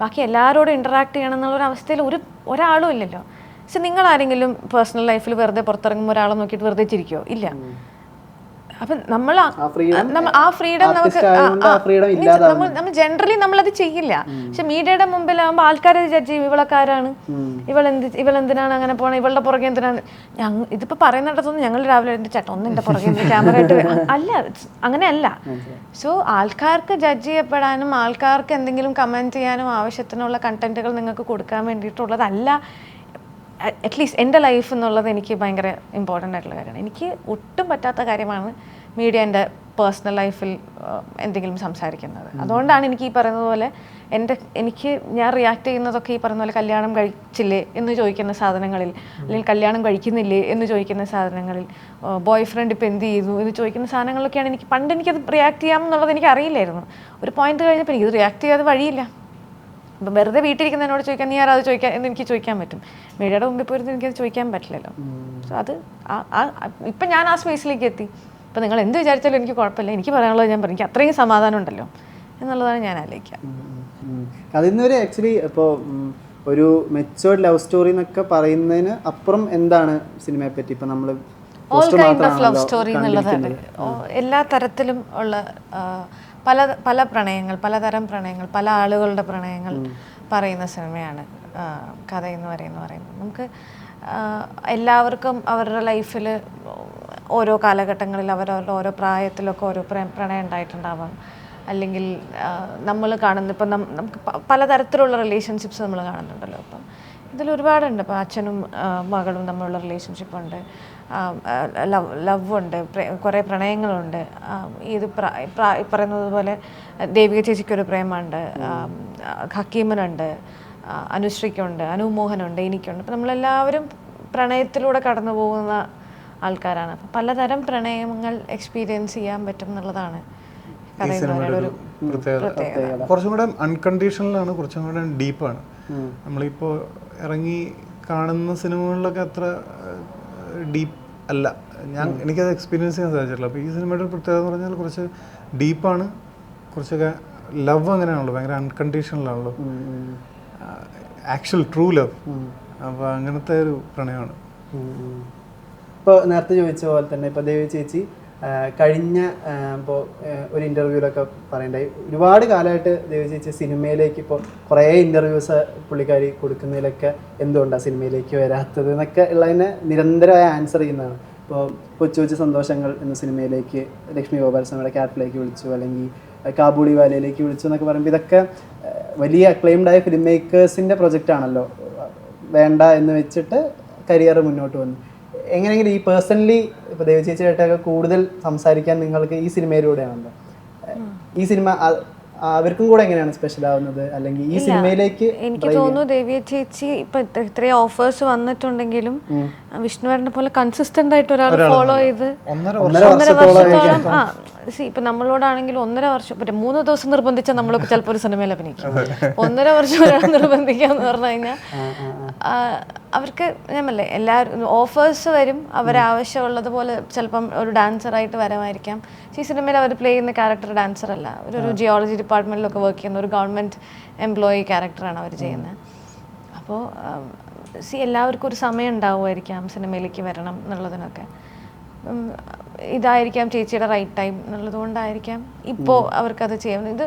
ബാക്കി എല്ലാവരോടും ഇന്ററാക്ട് ചെയ്യണം എന്നുള്ള ഒരു അവസ്ഥയിൽ ഒരു ഒരാളും ഇല്ലല്ലോ. പക്ഷെ നിങ്ങൾ ആരെങ്കിലും പേഴ്സണൽ ലൈഫിൽ വെറുതെ പുറത്തിറങ്ങുമ്പോൾ ഒരാളെ നോക്കിയിട്ട് വെറുതെ ചിരിക്കുമോ ഇല്ല. അപ്പം നമ്മൾ ആ- ഫ്രീഡം നമുക്ക് നമ്മൾ ജനറലി നമ്മളത് ചെയ്യില്ല. പക്ഷെ മീഡിയയുടെ മുമ്പിലാകുമ്പോൾ ആൾക്കാരെ ജഡ്ജ് ചെയ്യും. ഇവളക്കാരാണ് ഇവളെന്ത് ഇവളെന്തിനാണ് അങ്ങനെ പോണേ? ഇവളുടെ പുറകെ എന്തിനാണ്? ഞങ്ങൾ ഇതിപ്പോ പറയുന്നിടത്തൊന്നും ഞങ്ങൾ രാവിലെ എന്റെ ചേട്ടൻ ഒന്നും എന്റെ പുറകെ ക്യാമറ ആയിട്ട്. അല്ല അങ്ങനെയല്ല. സോ ആൾക്കാർക്ക് ജഡ്ജ് ചെയ്യപ്പെടാനും ആൾക്കാർക്ക് എന്തെങ്കിലും കമന്റ് ചെയ്യാനും ആവശ്യത്തിനുള്ള കണ്ടന്റുകൾ നിങ്ങൾക്ക് കൊടുക്കാൻ വേണ്ടിയിട്ടുള്ളതല്ല അറ്റ്ലീസ്റ്റ് എന്റെ ലൈഫ് എന്നുള്ളത് എനിക്ക് ഭയങ്കര ഇമ്പോർട്ടന്റ് ആയിട്ടുള്ള കാര്യമാണ്. എനിക്ക് ഒട്ടും പറ്റാത്ത കാര്യമാണ് മീഡിയ എന്റെ പേഴ്സണൽ ലൈഫിൽ എന്തെങ്കിലും സംസാരിക്കുന്നത്. അതുകൊണ്ടാണ് എനിക്ക് ഈ പറയുന്നത് പോലെ എന്റെ എനിക്ക് ഞാൻ റിയാക്ട് ചെയ്യുന്നതൊക്കെ ഈ പറയുന്ന പോലെ കല്യാണം കഴിച്ചില്ലേ എന്ന് ചോദിക്കുന്ന സാധനങ്ങളിൽ അല്ലെങ്കിൽ കല്യാണം കഴിക്കുന്നില്ലേ എന്ന് ചോദിക്കുന്ന സാധനങ്ങളിൽ ബോയ് ഫ്രണ്ട് ഇപ്പം എന്ത് ചെയ്തു എന്ന് ചോദിക്കുന്ന സാധനങ്ങളൊക്കെയാണ് എനിക്ക് പണ്ട് എനിക്കത് റിയാക്ട് ചെയ്യാമെന്നുള്ളത് എനിക്ക് അറിയില്ലായിരുന്നു. ഒരു പോയിന്റ് കഴിഞ്ഞപ്പോൾ ഇത് റിയാക്ട് ചെയ്യാതെ വഴിയില്ല. ഇപ്പം വെറുതെ വീട്ടിലിരിക്കുന്നതിനോട് ചോദിക്കാൻ നീ ആരാ അത് ചോദിക്കാൻ? എന്ന് എനിക്ക് ചോദിക്കാൻ പറ്റും. മീഡിയയുടെ മുമ്പിൽ പോയിരുന്നു എനിക്കത് ചോദിക്കാൻ പറ്റില്ലല്ലോ. സോ അത് ഇപ്പം ഞാൻ ആ സ്പേസിലേക്ക് എത്തി. ഇപ്പം നിങ്ങൾ എന്ത് വിചാരിച്ചാലും എനിക്ക് കുഴപ്പമില്ല. എനിക്ക് പറയാനുള്ളത് ഞാൻ പറഞ്ഞു. എനിക്ക് അത്രയും സമാധാനം ഉണ്ടല്ലോ എന്നുള്ളതാണ് ഞാൻ ആലോചിക്കുക. അതിൽ നിന്ന് ആക്ച്വലി ഇപ്പോൾ ഒരു മെച്ചോർഡ് ലവ് സ്റ്റോറി എന്നൊക്കെ പറയുന്നതിന് അപ്പുറം എന്താണ് സിനിമയെ പറ്റി? ഇപ്പം നമ്മൾ all kind of love story എന്നുള്ളതാണ് എല്ലാ തരത്തിലും ഉള്ള പല പല പ്രണയങ്ങൾ പലതരം പ്രണയങ്ങൾ പല ആളുകളുടെ പ്രണയങ്ങൾ പറയുന്ന സിനിമയാണ് കഥ എന്ന് പറയുന്നത് പറയുന്നത്. നമുക്ക് എല്ലാവർക്കും അവരുടെ ലൈഫിൽ ഓരോ കാലഘട്ടങ്ങളിൽ അവരവരുടെ ഓരോ പ്രായത്തിലൊക്കെ ഓരോ പ്ര- പ്രണയം ഉണ്ടായിട്ടുണ്ടാവാം. അല്ലെങ്കിൽ നമ്മൾ കാണുന്ന ഇപ്പം നമുക്ക് പലതരത്തിലുള്ള റിലേഷൻഷിപ്സ് നമ്മൾ കാണുന്നുണ്ടല്ലോ അപ്പം ഇതിൽ ഒരുപാടുണ്ട് ഇപ്പോൾ അച്ഛനും മകളും തമ്മിലുള്ള റിലേഷൻഷിപ്പ് ഉണ്ട്. ലവ് ലവ് ഉണ്ട്. പ്ര- കുറേ പ്രണയങ്ങളുണ്ട്. ഇത് പറയുന്നത് പോലെ ദേവിക ചേച്ചിക്കൊരു പ്രേമമുണ്ട്. ആ, ഹക്കീമനുണ്ട്. അനുശ്രീക്കുണ്ട് അനുമോഹനുണ്ട് എനിക്കുണ്ട്. അപ്പം നമ്മളെല്ലാവരും പ്രണയത്തിലൂടെ കടന്നു പോകുന്ന ആൾക്കാരാണ്. അപ്പം പലതരം പ്രണയങ്ങൾ എക്സ്പീരിയൻസ് ചെയ്യാൻ പറ്റും എന്നുള്ളതാണ് കഥയുടെ ഒരു പ്രത്യേകത. കുറച്ചും കൂടെ അൺകണ്ടീഷണലാണ് കുറച്ചും കൂടെ ഡീപ്പാണ് നമ്മളിപ്പോൾ ഇറങ്ങി കാണുന്ന സിനിമകളിലൊക്കെ അത്ര ഡീപ്പ് അല്ല. ഞാൻ എനിക്കത് എക്സ്പീരിയൻസ് ചെയ്യാൻ സാധിച്ചിട്ടില്ല. അപ്പോൾ ഈ സിനിമയുടെ ഒരു പ്രത്യേകത എന്ന് പറഞ്ഞാൽ കുറച്ച് ഡീപ്പാണ് കുറച്ചൊക്കെ ലവ് അങ്ങനെയാണല്ലോ ഭയങ്കര അൺകണ്ടീഷണലാണല്ലോ ആക്ച്വൽ ട്രൂ ലവ് അപ്പോൾ അങ്ങനത്തെ ഒരു പ്രണയമാണ്. ഇപ്പോൾ നേരത്തെ ചോദിച്ച പോലെ തന്നെ ഇപ്പോൾ ദേവി ചേച്ചി കഴിഞ്ഞ ഇപ്പോൾ ഒരു ഇന്റർവ്യൂവിലൊക്കെ പറയണ്ടായി. ഒരുപാട് കാലമായിട്ട് ദേവി സിനിമയിലേക്ക് ഇപ്പോൾ കുറേ ഇന്റർവ്യൂസ് പുള്ളിക്കാരി കൊടുക്കുന്നതിലൊക്കെ എന്തുകൊണ്ടാണ് സിനിമയിലേക്ക് വരാത്തത് എന്നൊക്കെ ഉള്ളതിനെ നിരന്തരമായ ആൻസർ ചെയ്യുന്നതാണ്. ഇപ്പോൾ കൊച്ചു കൊച്ചു സന്തോഷങ്ങൾ എന്ന സിനിമയിലേക്ക് ലക്ഷ്മി ഗോപാലസ്വാമിയുടെ ക്യാരക്ടറിലേക്ക് വിളിച്ചു അല്ലെങ്കിൽ കാബൂളി വാലയിലേക്ക് വിളിച്ചു എന്നൊക്കെ പറയുമ്പോൾ ഇതൊക്കെ വലിയ അക്ലെയിംഡ് ആയ ഫിലിം മേക്കേഴ്സിന്റെ പ്രൊജക്റ്റ് ആണല്ലോ. വേണ്ട എന്ന് വെച്ചിട്ട് കരിയർ മുന്നോട്ട് വന്നു. എങ്ങനെയെങ്കിലും ഈ പേഴ്സണലി ഇപ്പോൾ ദേവചേച്ചിയായിട്ടൊക്കെ കൂടുതൽ സംസാരിക്കാൻ നിങ്ങൾക്ക് ഈ സിനിമയിലൂടെയാണല്ലോ. ഈ സിനിമ അവർക്കും കൂടെ എങ്ങനെയാണ് സ്പെഷ്യൽ ആവുന്നത്? അല്ലെങ്കിൽ ഈ സിനിമയിലേക്ക് എനിക്ക് തോന്നുന്നു ദേവിയ ചേച്ചി ഇപ്പൊ ഇത്ര- ഇത്രയും ഓഫേഴ്സ് വന്നിട്ടുണ്ടെങ്കിലും വിഷ്ണുവരനെ പോലെ കൺസിസ്റ്റന്റ് ആയിട്ട് ഒരാൾ ഫോളോ ചെയ്ത് ഒന്നര വർഷത്തോളം ആ സി ഇപ്പൊ നമ്മളോടാണെങ്കിൽ ഒന്നര വർഷം മറ്റേ മൂന്ന് ദിവസം നിർബന്ധിച്ചാൽ നമ്മളൊക്കെ ചിലപ്പോൾ ഒരു സിനിമയിൽ അഭിനയിക്കും. ഒന്നര വർഷം ഒരാൾ നിർബന്ധിക്കാന്ന് പറഞ്ഞു കഴിഞ്ഞാൽ അവർക്ക് ഞാനല്ലേ എല്ലാവരും ഓഫേഴ്സ് വരും അവരാവശ്യമുള്ളതുപോലെ ചിലപ്പം ഒരു ഡാൻസറായിട്ട് വരാമായിരിക്കാം. ഈ സിനിമയിൽ അവർ പ്ലേ ചെയ്യുന്ന ക്യാരക്ടർ ഡാൻസർ അല്ല. ഒരു ഒരു ജിയോളജി ഡിപ്പാർട്ട്മെന്റിലൊക്കെ വർക്ക് ചെയ്യുന്ന ഒരു ഗവൺമെന്റ് എംപ്ലോയി ക്യാരക്ടറാണ് അവർ ചെയ്യുന്നത്. അപ്പോൾ സി എല്ലാവർക്കും ഒരു സമയം ഉണ്ടാവുമായിരിക്കാം സിനിമയിലേക്ക് വരണം എന്നുള്ളതിനൊക്കെ. ഇതായിരിക്കാം ചേച്ചിയുടെ റൈറ്റ് ടൈം എന്നുള്ളത് കൊണ്ടായിരിക്കാം ഇപ്പോൾ അവർക്കത് ചെയ്യാം ഇത്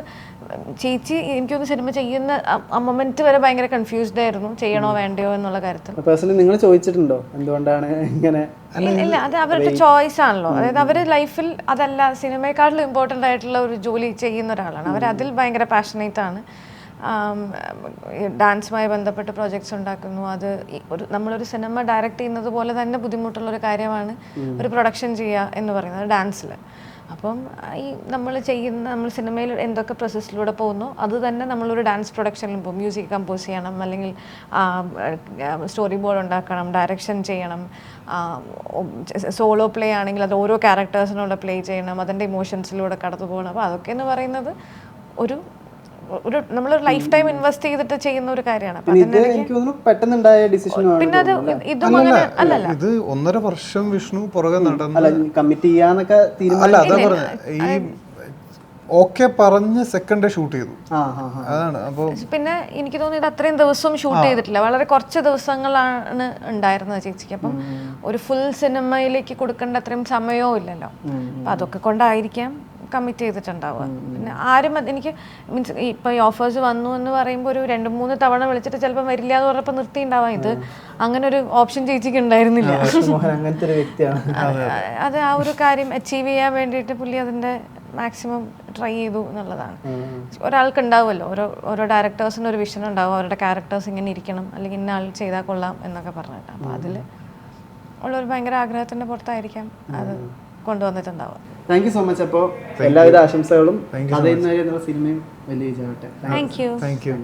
ചേച്ചി എനിക്കൊന്ന് സിനിമ ചെയ്യുന്ന മൊമെന്റ് വരെ ഭയങ്കര കൺഫ്യൂസ്ഡ് ആയിരുന്നു. ചെയ്യണോ വേണ്ടയോ എന്നുള്ള കാര്യത്തിൽ. പേഴ്സണലി നിങ്ങൾ ചോദിച്ചിട്ടുണ്ടോ? എന്തുകൊണ്ടാണ് ഇങ്ങനെ? ഇല്ല അത് അവരുടെ ചോയ്സ് ആണല്ലോ. അതായത് അവർ ലൈഫിൽ അതല്ല സിനിമയെക്കാളും ഇമ്പോർട്ടന്റ് ആയിട്ടുള്ള ഒരു ജോലി ചെയ്യുന്ന ഒരാളാണ്. അവർ അതിൽ ഭയങ്കര പാഷനേറ്റ് ആണ്. ഡാൻസുമായി ബന്ധപ്പെട്ട് പ്രോജക്ട്സ് ഉണ്ടാക്കുന്നു. അത് ഒരു നമ്മളൊരു സിനിമ ഡയറക്റ്റ് ചെയ്യുന്നത് പോലെ തന്നെ ബുദ്ധിമുട്ടുള്ള ഒരു കാര്യമാണ് ഒരു പ്രൊഡക്ഷൻ ചെയ്യുക എന്ന് പറയുന്നത് ഡാൻസിൽ അപ്പം ഈ നമ്മൾ ചെയ്യുന്ന നമ്മൾ സിനിമയിൽ എന്തൊക്കെ പ്രോസസ്സിലൂടെ പോകുന്നു അത് തന്നെ നമ്മളൊരു ഡാൻസ് പ്രൊഡക്ഷനിലും പോകും. മ്യൂസിക് കമ്പോസ് ചെയ്യണം അല്ലെങ്കിൽ സ്റ്റോറി ബോർഡ് ഉണ്ടാക്കണം ഡയറക്ഷൻ ചെയ്യണം സോളോ പ്ലേ ആണെങ്കിൽ അത് ഓരോ ക്യാരക്ടേഴ്സിനോട് പ്ലേ ചെയ്യണം അതിന്റെ ഇമോഷൻസിലൂടെ കടന്നു പോകണം അപ്പോൾ അതൊക്കെ എന്ന് പറയുന്നത് ഒരു ഒരു നമ്മൾ ലൈഫ് ടൈം ഇൻവെസ്റ്റ് ചെയ്തിട്ട് ചെയ്യുന്ന ഒരു കാര്യമാണ്. പിന്നെ അത് ഇതും അങ്ങനെ അല്ലല്ല ഇത് ഒന്നര വർഷം വിഷ്ണു പുറകെ നടന്ന് അല്ല കമ്മിറ്റ് ചെയ്യാന്നൊക്കെ തീരുമാനം അല്ല അതാ പറഞ്ഞ ഈ ഓക്കെ പറഞ്ഞ് സെക്കൻഡ് ഷൂട്ട് ചെയ്തു. അതാണ് അപ്പോൾ പിന്നെ എനിക്ക് തോന്നുന്നു ഇത് അത്രയും ദിവസം ഷൂട്ട് ചെയ്തിട്ടില്ല. വളരെ കുറച്ച് ദിവസങ്ങളാണ് ഉണ്ടായിരുന്നത് ചേച്ചിക്ക്. അപ്പം ഒരു ഫുൾ സിനിമയിലേക്ക് കൊടുക്കേണ്ട അത്രയും സമയവും ഇല്ലല്ലോ. അപ്പം അതൊക്കെ കൊണ്ടായിരിക്കാം. കമ്മിറ്റ് ചെയ്തിട്ടുണ്ടാവുക. പിന്നെ ആരും എനിക്ക് മീൻസ് ഇപ്പം ഈ ഓഫേഴ്സ് വന്നു എന്ന് പറയുമ്പോൾ ഒരു രണ്ട് മൂന്ന് തവണ വിളിച്ചിട്ട് ചിലപ്പോൾ വരില്ല എന്ന് പറഞ്ഞപ്പോൾ നിർത്തി ഉണ്ടാവാം ഇത് അങ്ങനെ ഒരു ഓപ്ഷൻ ചേച്ചിക്ക് ഉണ്ടായിരുന്നില്ല. അങ്ങനത്തെ ഒരു വ്യക്തിയാണ്. അത് ആ ഒരു കാര്യം അച്ചീവ് ചെയ്യാൻ വേണ്ടിയിട്ട് പുള്ളി അതിന്റെ മാക്സിമം ട്രൈ ചെയ്തു എന്നുള്ളതാണ്. ഒരാൾക്ക് ഉണ്ടാവുമല്ലോ ഓരോ ഓരോ ഡയറക്ടേഴ്സിന് ഒരു വിഷൻ ഉണ്ടാവും. അവരുടെ ക്യാരക്ടേഴ്സ് ഇങ്ങനെ ഇരിക്കണം. അല്ലെങ്കിൽ ഇന്ന ആൾ ചെയ്താൽ കൊള്ളാം എന്നൊക്കെ പറഞ്ഞിട്ട്. അപ്പോൾ അതിൽ ഉള്ളൊരു ഭയങ്കര ആഗ്രഹത്തിന്റെ പുറത്തായിരിക്കാം. അത് കൊണ്ടുവന്നിട്ടുണ്ടാവുക താങ്ക് യു സോ മച്ച് അപ്പോൾ എല്ലാവിധ ആശംസകളും അതേ എന്നുള്ള സിനിമയും വലിയ യു താങ്ക് യു